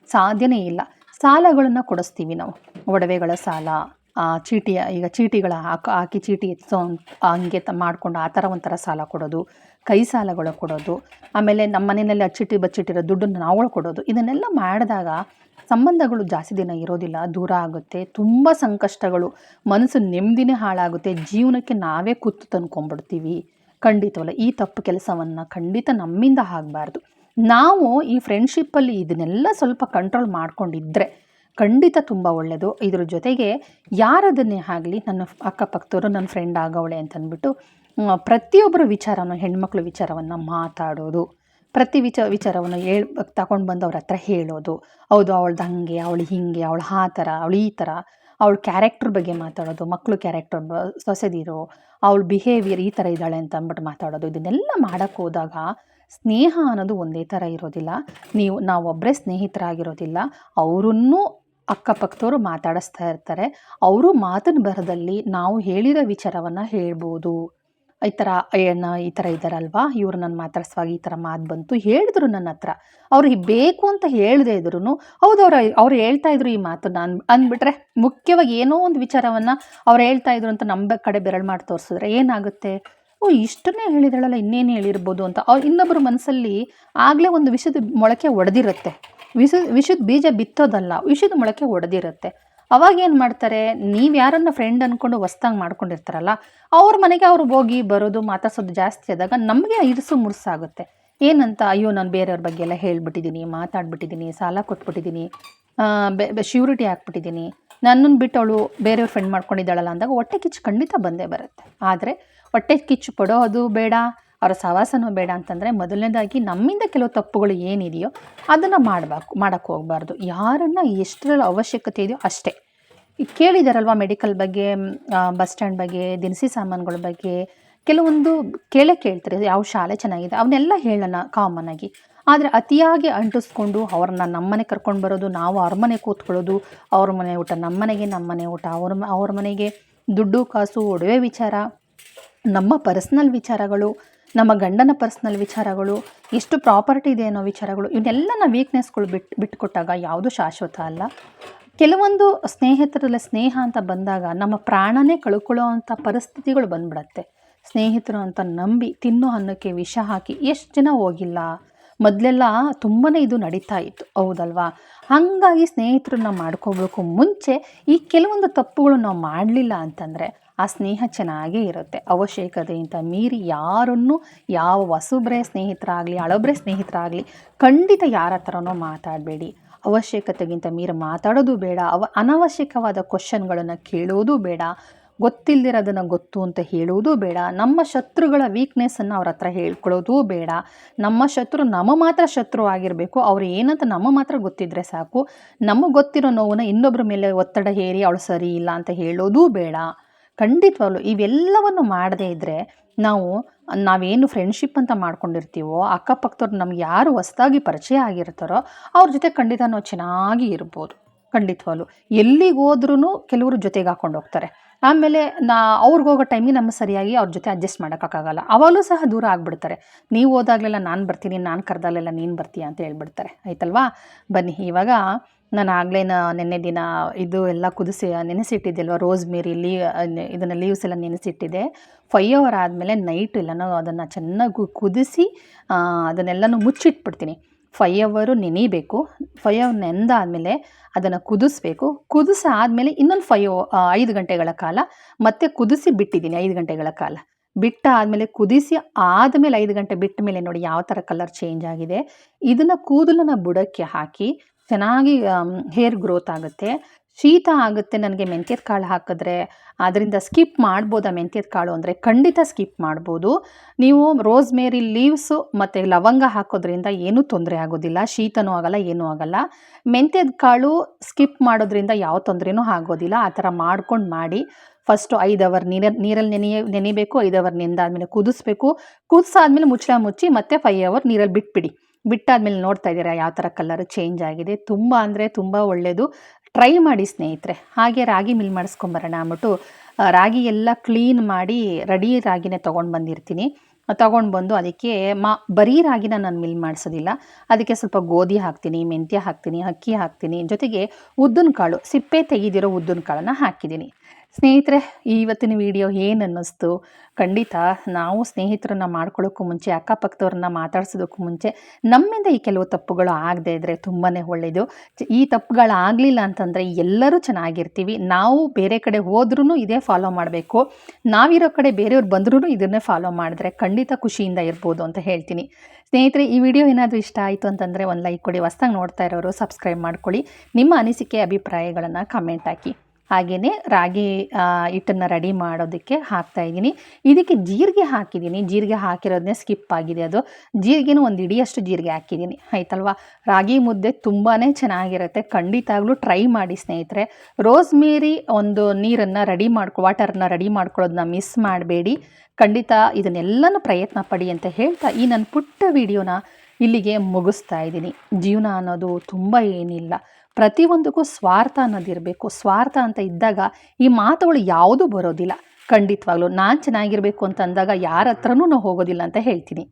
[SPEAKER 1] ಸಾಧ್ಯನೇ ಇಲ್ಲ. ಸಾಲಗಳನ್ನು ಕೊಡಿಸ್ತೀವಿ ನಾವು. ಒಡವೆಗಳ ಸಾಲ ಚೀಟಿಯ ಈಗ ಚೀಟಿಗಳ ಹಾಕಿ ಹಾಕಿ ಚೀಟಿ ಎತ್ತೋ ಹಂಗೆ ತ, ಮಾಡಿಕೊಂಡು ಆ ಥರ ಒಂಥರ ಸಾಲ ಕೊಡೋದು. ಕೈ ಸಾಲಗಳು ಕೊಡೋದು. ಆಮೇಲೆ ನಮ್ಮ ಮನೆಯಲ್ಲಿ ಅಚ್ಚಿಟ್ಟು ಬಚ್ಚಿಟ್ಟಿರೋ ದುಡ್ಡನ್ನು ನಾವುಗಳು ಕೊಡೋದು. ಇದನ್ನೆಲ್ಲ ಮಾಡಿದಾಗ ಸಂಬಂಧಗಳು ಜಾಸ್ತಿ ದಿನ ಇರೋದಿಲ್ಲ. ದೂರ ಆಗುತ್ತೆ. ತುಂಬ ಸಂಕಷ್ಟಗಳು. ಮನಸ್ಸು ನೆಮ್ಮದಿನೇ ಹಾಳಾಗುತ್ತೆ. ಜೀವನಕ್ಕೆ ನಾವೇ ಕುತ್ತು ತಂದ್ಕೊಂಡ್ಬಿಡ್ತೀವಿ. ಖಂಡಿತವಲ್ಲ, ಈ ತಪ್ಪು ಕೆಲಸವನ್ನು ಖಂಡಿತ ನಮ್ಮಿಂದ ಆಗಬಾರ್ದು. ನಾವು ಈ ಫ್ರೆಂಡ್ಶಿಪ್ಪಲ್ಲಿ ಇದನ್ನೆಲ್ಲ ಸ್ವಲ್ಪ ಕಂಟ್ರೋಲ್ ಮಾಡ್ಕೊಂಡಿದ್ದರೆ ಖಂಡಿತ ತುಂಬ ಒಳ್ಳೆಯದು ಇದ್ರ ಜೊತೆಗೆ ಯಾರದನ್ನೇ ಆಗಲಿ ನನ್ನ ಅಕ್ಕಪಕ್ಕದವರು ನನ್ನ ಫ್ರೆಂಡ್ ಆಗವಳೆ ಅಂತಂದ್ಬಿಟ್ಟು ಪ್ರತಿಯೊಬ್ಬರ ವಿಚಾರವನ್ನು ಹೆಣ್ಮಕ್ಳ ವಿಚಾರವನ್ನು ಮಾತಾಡೋದು. ಪ್ರತಿ ವಿಚ, ವಿಚಾರವನ್ನು ಹೇಳ್, ತಗೊಂಡು ಬಂದು ಅವ್ರ ಹತ್ರ ಹೇಳೋದು. ಹೌದು, ಅವಳ್ದು ಹಾಗೆ, ಅವಳು ಹೀಗೆ, ಅವಳು ಆ ಥರ ಅವಳು ಈ ಥರ ಅವಳ ಕ್ಯಾರೆಕ್ಟ್ರ್ ಬಗ್ಗೆ ಮಾತಾಡೋದು ಮಕ್ಕಳು ಕ್ಯಾರೆಕ್ಟರ್ ಸೊಸೆದಿರೋ ಅವಳ ಬಿಹೇವಿಯರ್ ಈ ಥರ ಇದ್ದಾಳೆ ಅಂತ ಅಂದ್ಬಿಟ್ಟು ಮಾತಾಡೋದು. ಇದನ್ನೆಲ್ಲ ಮಾಡೋಕ್ಕೆ ಹೋದಾಗ ಸ್ನೇಹ ಅನ್ನೋದು ಒಂದೇ ಥರ ಇರೋದಿಲ್ಲ. ನೀವು ನಾವೊಬ್ಬರೇ ಸ್ನೇಹಿತರಾಗಿರೋದಿಲ್ಲ. ಅವರನ್ನೂ ಅಕ್ಕಪಕ್ಕದವರು ಮಾತಾಡಿಸ್ತಾ ಇರ್ತಾರೆ. ಅವರು ಮಾತಿನ ಬರದಲ್ಲಿ ನಾವು ಹೇಳಿರೋ ವಿಚಾರವನ್ನು ಹೇಳ್ಬೋದು. ಈ ಥರ ಏನು ಈ ಥರ ಇದ್ದಾರಲ್ವಾ? ಇವರು ನನ್ನ ಮಾತಾಡ್ಸುವಾಗ ಈ ಥರ ಮಾತು ಬಂತು, ಹೇಳಿದ್ರು ನನ್ನ ಹತ್ರ. ಅವ್ರಿಗೆ ಬೇಕು ಅಂತ ಹೇಳದೇ ಇದ್ರು ಹೌದು ಅವ್ರು ಅವ್ರು ಹೇಳ್ತಾ ಇದ್ರು ಈ ಮಾತು ನಾನು ಅಂದ್ಬಿಟ್ರೆ, ಮುಖ್ಯವಾಗಿ ಏನೋ ಒಂದು ವಿಚಾರವನ್ನು ಅವ್ರು ಹೇಳ್ತಾ ಇದ್ರು ಅಂತ ನಮ್ಮ ಕಡೆ ಬೆರಳು ಮಾಡಿ ತೋರಿಸಿದ್ರೆ ಏನಾಗುತ್ತೆ? ಓ, ಇಷ್ಟನ್ನೇ ಹೇಳಿದಾಳಲ್ಲ ಇನ್ನೇನು ಹೇಳಿರ್ಬೋದು ಅಂತ. ಅವ್ರು ಇನ್ನೊಬ್ಬರ ಮನಸ್ಸಲ್ಲಿ ಆಗಲೇ ಒಂದು ವಿಷದ ಮೊಳಕೆ ಒಡೆದಿರುತ್ತೆ. ವಿಷ ವಿಷದ ಬೀಜ ಬಿತ್ತೋದಲ್ಲ, ವಿಷದ ಮೊಳಕೆ ಒಡೆದಿರುತ್ತೆ. ಅವಾಗ ಏನು ಮಾಡ್ತಾರೆ, ನೀವು ಯಾರನ್ನ ಫ್ರೆಂಡ್ ಅಂದ್ಕೊಂಡು ಹೊಸ್ದಾಗಿ ಮಾಡ್ಕೊಂಡಿರ್ತಾರಲ್ಲ, ಅವ್ರ ಮನೆಗೆ ಅವ್ರು ಹೋಗಿ ಬರೋದು, ಮಾತಾಡ್ಸೋದು ಜಾಸ್ತಿ ಆದಾಗ ನಮಗೆ ಇರಿಸು ಮುರ್ಸಾಗುತ್ತೆ. ಏನಂತ, ಅಯ್ಯೋ, ನಾನು ಬೇರೆಯವ್ರ ಬಗ್ಗೆ ಎಲ್ಲ ಹೇಳ್ಬಿಟ್ಟಿದ್ದೀನಿ ಮಾತಾಡ್ಬಿಟ್ಟಿದ್ದೀನಿ ಸಾಲ ಕೊಟ್ಬಿಟ್ಟಿದ್ದೀನಿ ಶ್ಯೂರಿಟಿ ಹಾಕ್ಬಿಟ್ಟಿದ್ದೀನಿ ನನ್ನನ್ನು ಬಿಟ್ಟು ಅವಳು ಬೇರೆಯವ್ರ ಫ್ರೆಂಡ್ ಮಾಡ್ಕೊಂಡಿದ್ದಾಳಲ್ಲ ಅಂದಾಗ ಹೊಟ್ಟೆ ಕಿಚ್ಚು ಖಂಡಿತ ಬಂದೇ ಬರುತ್ತೆ. ಆದರೆ ಹೊಟ್ಟೆ ಕಿಚ್ಚು ಪಡೋದು ಬೇಡ ಅವರ ಸಹವಾಸನೂ ಬೇಡ ಅಂತಂದರೆ ಮೊದಲನೇದಾಗಿ ನಮ್ಮಿಂದ ಕೆಲವು ತಪ್ಪುಗಳು ಏನಿದೆಯೋ ಅದನ್ನು ಮಾಡಬೇಕು ಮಾಡೋಕ್ಕೆ ಹೋಗಬಾರ್ದು. ಯಾರನ್ನು ಎಷ್ಟರಲ್ಲಿ ಅವಶ್ಯಕತೆ ಇದೆಯೋ ಅಷ್ಟೇ. ಈಗ ಕೇಳಿದಾರಲ್ವ ಮೆಡಿಕಲ್ ಬಗ್ಗೆ ಬಸ್ ಸ್ಟ್ಯಾಂಡ್ ಬಗ್ಗೆ, ದಿನಸಿ ಸಾಮಾನುಗಳ ಬಗ್ಗೆ? ಕೆಲವೊಂದು ಕೇಳೇ ಕೇಳ್ತಾರೆ, ಯಾವ ಶಾಲೆ ಚೆನ್ನಾಗಿದೆ, ಅವನ್ನೆಲ್ಲ ಹೇಳೋಣ ಕಾಮನ್ ಆಗಿ. ಆದರೆ ಅತಿಯಾಗಿ ಅಂಟಿಸ್ಕೊಂಡು ಅವ್ರನ್ನ ನಮ್ಮನೆ ಕರ್ಕೊಂಡು ಬರೋದು, ನಾವು ಅವ್ರ ಮನೆ ಕೂತ್ಕೊಳ್ಳೋದು, ಅವ್ರ ಮನೆ ಊಟ ನಮ್ಮನೆಗೆ ನಮ್ಮನೆ ಊಟ, ಅವ್ರ ಅವ್ರ ಮನೆಗೆ ದುಡ್ಡು, ಕಾಸು, ಒಡವೆ ವಿಚಾರ, ನಮ್ಮ ಪರ್ಸ್ನಲ್ ವಿಚಾರಗಳು ನಮ್ಮ ಗಂಡನ ಪರ್ಸ್ನಲ್ ವಿಚಾರಗಳು, ಎಷ್ಟು ಪ್ರಾಪರ್ಟಿ ಇದೆ ಅನ್ನೋ ವಿಚಾರಗಳು, ಇವನ್ನೆಲ್ಲ ನಾವು ವೀಕ್ನೆಸ್ಗಳು ಬಿಟ್ಟು ಬಿಟ್ಕೊಟ್ಟಾಗ ಯಾವುದು ಶಾಶ್ವತ ಅಲ್ಲ. ಕೆಲವೊಂದು ಸ್ನೇಹಿತರಲ್ಲಿ ಸ್ನೇಹ ಅಂತ ಬಂದಾಗ ನಮ್ಮ ಪ್ರಾಣನೇ ಕಳ್ಕೊಳ್ಳೋ ಅಂಥ ಪರಿಸ್ಥಿತಿಗಳು ಬಂದ್ಬಿಡತ್ತೆ. ಸ್ನೇಹಿತರು ಅಂತ ನಂಬಿ ತಿನ್ನೋ ಅನ್ನಕ್ಕೆ ವಿಷ ಹಾಕಿ ಎಷ್ಟು ಜನ ಹೋಗಿಲ್ಲ. ಮೊದಲೆಲ್ಲ ತುಂಬಾ ಇದು ನಡೀತಾ ಇತ್ತು, ಹೌದಲ್ವಾ? ಹಾಗಾಗಿ ಸ್ನೇಹಿತರನ್ನ ಮಾಡ್ಕೋಬೇಕು ಮುಂಚೆ ಈ ಕೆಲವೊಂದು ತಪ್ಪುಗಳು ನಾವು ಮಾಡಲಿಲ್ಲ ಅಂತಂದರೆ ಆ ಸ್ನೇಹ ಚೆನ್ನಾಗೇ ಇರುತ್ತೆ. ಅವಶ್ಯಕತೆಗಿಂತ ಮೀರಿ ಯಾರನ್ನು, ಯಾವ ವಸುಬ್ರೆ ಸ್ನೇಹಿತರಾಗಲಿ ಅಳಬ್ರೆ ಸ್ನೇಹಿತರಾಗಲಿ ಖಂಡಿತ ಯಾರ ಹತ್ರನೋ ಮಾತಾಡಬೇಡಿ. ಅವಶ್ಯಕತೆಗಿಂತ ಮೀರಿ ಮಾತಾಡೋದು ಬೇಡ. ಅವ ಅನವಶ್ಯಕವಾದ ಕ್ವಶನ್ಗಳನ್ನು ಕೇಳೋದು ಬೇಡ. ಗೊತ್ತಿಲ್ಲದಿರೋದನ್ನು ಗೊತ್ತು ಅಂತ ಹೇಳೋದು ಬೇಡ. ನಮ್ಮ ಶತ್ರುಗಳ ವೀಕ್ನೆಸ್ಸನ್ನು ಅವ್ರ ಹತ್ರ ಹೇಳ್ಕೊಳ್ಳೋದೂ ಬೇಡ. ನಮ್ಮ ಶತ್ರು ನಮ್ಮ ಮಾತ್ರ ಶತ್ರು ಆಗಿರಬೇಕು. ಅವ್ರು ಏನಂತ ನಮ್ಮ ಮಾತ್ರ ಗೊತ್ತಿದ್ರೆ ಸಾಕು. ನಮಗೆ ಗೊತ್ತಿರೋ ನೋವನ್ನು ಇನ್ನೊಬ್ಬರ ಮೇಲೆ ಒತ್ತಡ ಹೇರಿ, ಅವಳು ಸರಿ ಇಲ್ಲ ಅಂತ ಹೇಳೋದೂ ಬೇಡ. ಖಂಡಿತವಾಗ್ಲು ಇವೆಲ್ಲವನ್ನು ಮಾಡದೇ ಇದ್ದರೆ ನಾವು, ನಾವೇನು ಫ್ರೆಂಡ್ಶಿಪ್ ಅಂತ ಮಾಡ್ಕೊಂಡಿರ್ತೀವೋ, ಅಕ್ಕಪಕ್ಕದವ್ರು ನಮ್ಗೆ ಯಾರು ಹೊಸ್ದಾಗಿ ಪರಿಚಯ ಆಗಿರ್ತಾರೋ ಅವ್ರ ಜೊತೆ ಖಂಡಿತ ನಾವು ಚೆನ್ನಾಗಿ ಇರ್ಬೋದು. ಖಂಡಿತವಾಗ್ಲು ಎಲ್ಲಿಗೆ ಹೋದ್ರೂ ಕೆಲವರು ಜೊತೆಗೆ ಹಾಕೊಂಡು ಹೋಗ್ತಾರೆ. ಆಮೇಲೆ ನಾ, ಅವ್ರಿಗೆ ಹೋಗೋ ಟೈಮಿಗೆ ನಮ್ಮ ಸರಿಯಾಗಿ ಅವ್ರ ಜೊತೆ ಅಡ್ಜಸ್ಟ್ ಮಾಡೋಕ್ಕಾಗಲ್ಲ. ಅವಾಗಲೂ ಸಹ ದೂರ ಆಗಿಬಿಡ್ತಾರೆ. ನೀವು ಹೋದಾಗಲೆಲ್ಲ ನಾನು ಬರ್ತೀನಿ, ನಾನು ಕರೆದಾಗಲೆಲ್ಲ ನೀನು ಬರ್ತೀಯ ಅಂತ ಹೇಳ್ಬಿಡ್ತಾರೆ. ಆಯ್ತಲ್ವಾ? ಬನ್ನಿ, ಇವಾಗ ನಾನು ಆಗಲೇ ನಿನ್ನೆ ದಿನ ಇದು ಎಲ್ಲ ಕುದಿಸಿ ನೆನೆಸಿಟ್ಟಿದ್ದೆ ಅಲ್ವಾ ರೋಸ್ ಮೇರಿ ಲೀವ್ ಇದನ್ನು ಲೀವ್ಸ್ ಎಲ್ಲ ನೆನೆಸಿಟ್ಟಿದ್ದೆ ಫೈವ್ ಅವರ್ ಆದಮೇಲೆ ನೈಟ್ ಎಲ್ಲನೂ ಅದನ್ನು ಚೆನ್ನಾಗಿ ಕುದಿಸಿ ಅದನ್ನೆಲ್ಲನೂ ಮುಚ್ಚಿಟ್ಬಿಡ್ತೀನಿ. ಫೈವ್ ಅವರು ನೆನಿಬೇಕು. ಫೈವ್ ಅವರ್ ನೆಂದಾದಮೇಲೆ ಅದನ್ನು ಕುದಿಸ್ಬೇಕು. ಕುದಿಸ ಆದಮೇಲೆ ಇನ್ನೊಂದು ಫೈವ್ ಐದು ಗಂಟೆಗಳ ಕಾಲ ಮತ್ತೆ ಕುದಿಸಿ ಬಿಟ್ಟಿದ್ದೀನಿ ಐದು ಗಂಟೆಗಳ ಕಾಲ. ಬಿಟ್ಟ ಆದಮೇಲೆ ಕುದಿಸಿ ಆದಮೇಲೆ ಐದು ಗಂಟೆ ಬಿಟ್ಟ ಮೇಲೆ ನೋಡಿ ಯಾವ ಥರ ಕಲರ್ ಚೇಂಜ್ ಆಗಿದೆ. ಇದನ್ನು ಕೂದಲನ್ನು ಬುಡಕ್ಕೆ ಹಾಕಿ ಚೆನ್ನಾಗಿ ಹೇರ್ ಗ್ರೋತ್ ಆಗುತ್ತೆ. ಶೀತ ಆಗುತ್ತೆ ನನಗೆ ಮೆಂತ್ಯದ ಕಾಳು ಹಾಕಿದ್ರೆ. ಅದರಿಂದ ಸ್ಕಿಪ್ ಮಾಡ್ಬೋದಾ ಮೆಂತ್ಯದ ಕಾಳು ಅಂದರೆ ಖಂಡಿತ ಸ್ಕಿಪ್ ಮಾಡ್ಬೋದು. ನೀವು ರೋಸ್ ಮೇರಿ ಲೀವ್ಸು ಮತ್ತು ಲವಂಗ ಹಾಕೋದ್ರಿಂದ ಏನೂ ತೊಂದರೆ ಆಗೋದಿಲ್ಲ. ಶೀತನೂ ಆಗಲ್ಲ, ಏನೂ ಆಗಲ್ಲ. ಮೆಂತ್ಯದ ಕಾಳು ಸ್ಕಿಪ್ ಮಾಡೋದ್ರಿಂದ ಯಾವ ತೊಂದರೆನೂ ಆಗೋದಿಲ್ಲ. ಆ ಥರ ಮಾಡ್ಕೊಂಡು ಮಾಡಿ. ಫಸ್ಟು ಐದು ಅವರ್ ನೀರಲ್ಲಿ ನೀರಲ್ಲಿ ನೆನೆಯ, ನೆನಿಬೇಕು. ಐದು ಅವರ್ ನೆಂದಾದಮೇಲೆ ಕುದಿಸ್ಬೇಕು. ಕುದಿಸಾದ್ಮೇಲೆ ಮುಚ್ಚಳ ಮುಚ್ಚಿ ಮತ್ತೆ ಫೈವ್ ಅವರ್ ನೀರಲ್ಲಿ ಬಿಟ್ಬಿಡಿ. ಬಿಟ್ಟಾದ್ಮೇಲೆ ನೋಡ್ತಾ ಇದ್ದೀರಾ ಯಾವ ಥರ ಕಲರ್ ಚೇಂಜ್ ಆಗಿದೆ? ತುಂಬ ಅಂದರೆ ತುಂಬ ಒಳ್ಳೆಯದು ಟ್ರೈ ಮಾಡಿ ಸ್ನೇಹಿತರೆ. ಹಾಗೆ ರಾಗಿ ಮಿಲ್ ಮಾಡಿಸ್ಕೊಂಬರೋಣ ಅಂದ್ಬಿಟ್ಟು ರಾಗಿ ಎಲ್ಲ ಕ್ಲೀನ್ ಮಾಡಿ ರೆಡಿ ರಾಗಿನೇ ತೊಗೊಂಡು ಬಂದಿರ್ತೀನಿ. ತೊಗೊಂಡು ಬಂದು ಅದಕ್ಕೆ ಮಾ, ಬರೀ ರಾಗಿನ ನಾನು ಮಿಲ್ ಮಾಡಿಸೋದಿಲ್ಲ. ಅದಕ್ಕೆ ಸ್ವಲ್ಪ ಗೋಧಿ ಹಾಕ್ತೀನಿ, ಮೆಂತ್ಯ ಹಾಕ್ತೀನಿ, ಅಕ್ಕಿ ಹಾಕ್ತೀನಿ. ಜೊತೆಗೆ ಉದ್ದಿನ ಕಾಳು ಸಿಪ್ಪೆ ತೆಗೆದಿರೋ ಉದ್ದಿನ ಕಾಳನ್ನು ಹಾಕಿದ್ದೀನಿ. ಸ್ನೇಹಿತರೆ ಇವತ್ತಿನ ವಿಡಿಯೋ ಏನು ಅನ್ನಿಸ್ತು ಖಂಡಿತ ನಾವು ಸ್ನೇಹಿತರನ್ನ ಮಾಡ್ಕೊಳ್ಳೋಕ್ಕೂ ಮುಂಚೆ, ಅಕ್ಕಪಕ್ಕದವ್ರನ್ನ ಮಾತಾಡ್ಸೋದಕ್ಕೂ ಮುಂಚೆ ನಮ್ಮಿಂದ ಈ ಕೆಲವು ತಪ್ಪುಗಳು ಆಗದೆ ಇದ್ದರೆ ತುಂಬಾ ಒಳ್ಳೆಯದು ಈ ತಪ್ಪುಗಳಾಗಲಿಲ್ಲ ಅಂತಂದರೆ ಎಲ್ಲರೂ ಚೆನ್ನಾಗಿರ್ತೀವಿ. ನಾವು ಬೇರೆ ಕಡೆ ಹೋದ್ರೂ ಇದೇ ಫಾಲೋ ಮಾಡಬೇಕು. ನಾವಿರೋ ಕಡೆ ಬೇರೆಯವ್ರು ಬಂದ್ರೂ ಇದನ್ನೇ ಫಾಲೋ ಮಾಡಿದ್ರೆ ಖಂಡಿತ ಖುಷಿಯಿಂದ ಇರ್ಬೋದು ಅಂತ ಹೇಳ್ತೀನಿ. ಸ್ನೇಹಿತರೆ, ಈ ವಿಡಿಯೋ ಏನಾದರೂ ಇಷ್ಟ ಆಯಿತು ಅಂತಂದರೆ ಒಂದು ಲೈಕ್ ಕೊಡಿ. ಹೊಸ್ದಾಗಿ ನೋಡ್ತಾ ಇರೋರು ಸಬ್ಸ್ಕ್ರೈಬ್ ಮಾಡ್ಕೊಳ್ಳಿ. ನಿಮ್ಮ ಅನಿಸಿಕೆ, ಅಭಿಪ್ರಾಯಗಳನ್ನು ಕಮೆಂಟ್ ಹಾಕಿ. ಹಾಗೆಯೇ ರಾಗಿ ಹಿಟ್ಟನ್ನು ರೆಡಿ ಮಾಡೋದಕ್ಕೆ ಹಾಕ್ತಾ ಇದ್ದೀನಿ. ಇದಕ್ಕೆ ಜೀರಿಗೆ ಹಾಕಿದ್ದೀನಿ. ಜೀರಿಗೆ ಹಾಕಿರೋದನ್ನೇ ಸ್ಕಿಪ್ ಆಗಿದೆ ಅದು. ಜೀರಿಗೆನೂ ಒಂದು ಇಡಿಯಷ್ಟು ಜೀರಿಗೆ ಹಾಕಿದ್ದೀನಿ. ಆಯ್ತಲ್ವಾ? ರಾಗಿ ಮುದ್ದೆ ತುಂಬಾ ಚೆನ್ನಾಗಿರುತ್ತೆ. ಖಂಡಿತಾಗ್ಲೂ ಟ್ರೈ ಮಾಡಿ ಸ್ನೇಹಿತರೆ. ರೋಸ್ಮೇರಿ ಒಂದು ನೀರನ್ನು ರೆಡಿ ಮಾಡ್ಕೊ, ವಾಟರ್ನ ರೆಡಿ ಮಾಡ್ಕೊಳ್ಳೋದನ್ನ ಮಿಸ್ ಮಾಡಬೇಡಿ. ಖಂಡಿತ ಇದನ್ನೆಲ್ಲನೂ ಪ್ರಯತ್ನ ಪಡಿ ಅಂತ ಹೇಳ್ತಾ ಈ ನನ್ನ ಪುಟ್ಟ ವಿಡಿಯೋನ ಇಲ್ಲಿಗೆ ಮುಗಿಸ್ತಾ ಇದ್ದೀನಿ. ಜೀವನ ಅನ್ನೋದು ತುಂಬ ಏನಿಲ್ಲ. ಪ್ರತಿಯೊಂದಕ್ಕೂ ಸ್ವಾರ್ಥ ಅನ್ನೋದಿರಬೇಕು ಸ್ವಾರ್ಥ ಅಂತ ಇದ್ದಾಗ ಈ ಮಾತುಗಳು ಯಾವುದೂ ಬರೋದಿಲ್ಲ. ಖಂಡಿತವಾಗ್ಲೂ ನಾನು ಚೆನ್ನಾಗಿರಬೇಕು ಅಂತ ಅಂದಾಗ ಯಾರ ಹತ್ರನೂ ನಾವು ಹೋಗೋದಿಲ್ಲ ಅಂತ ಹೇಳ್ತೀನಿ.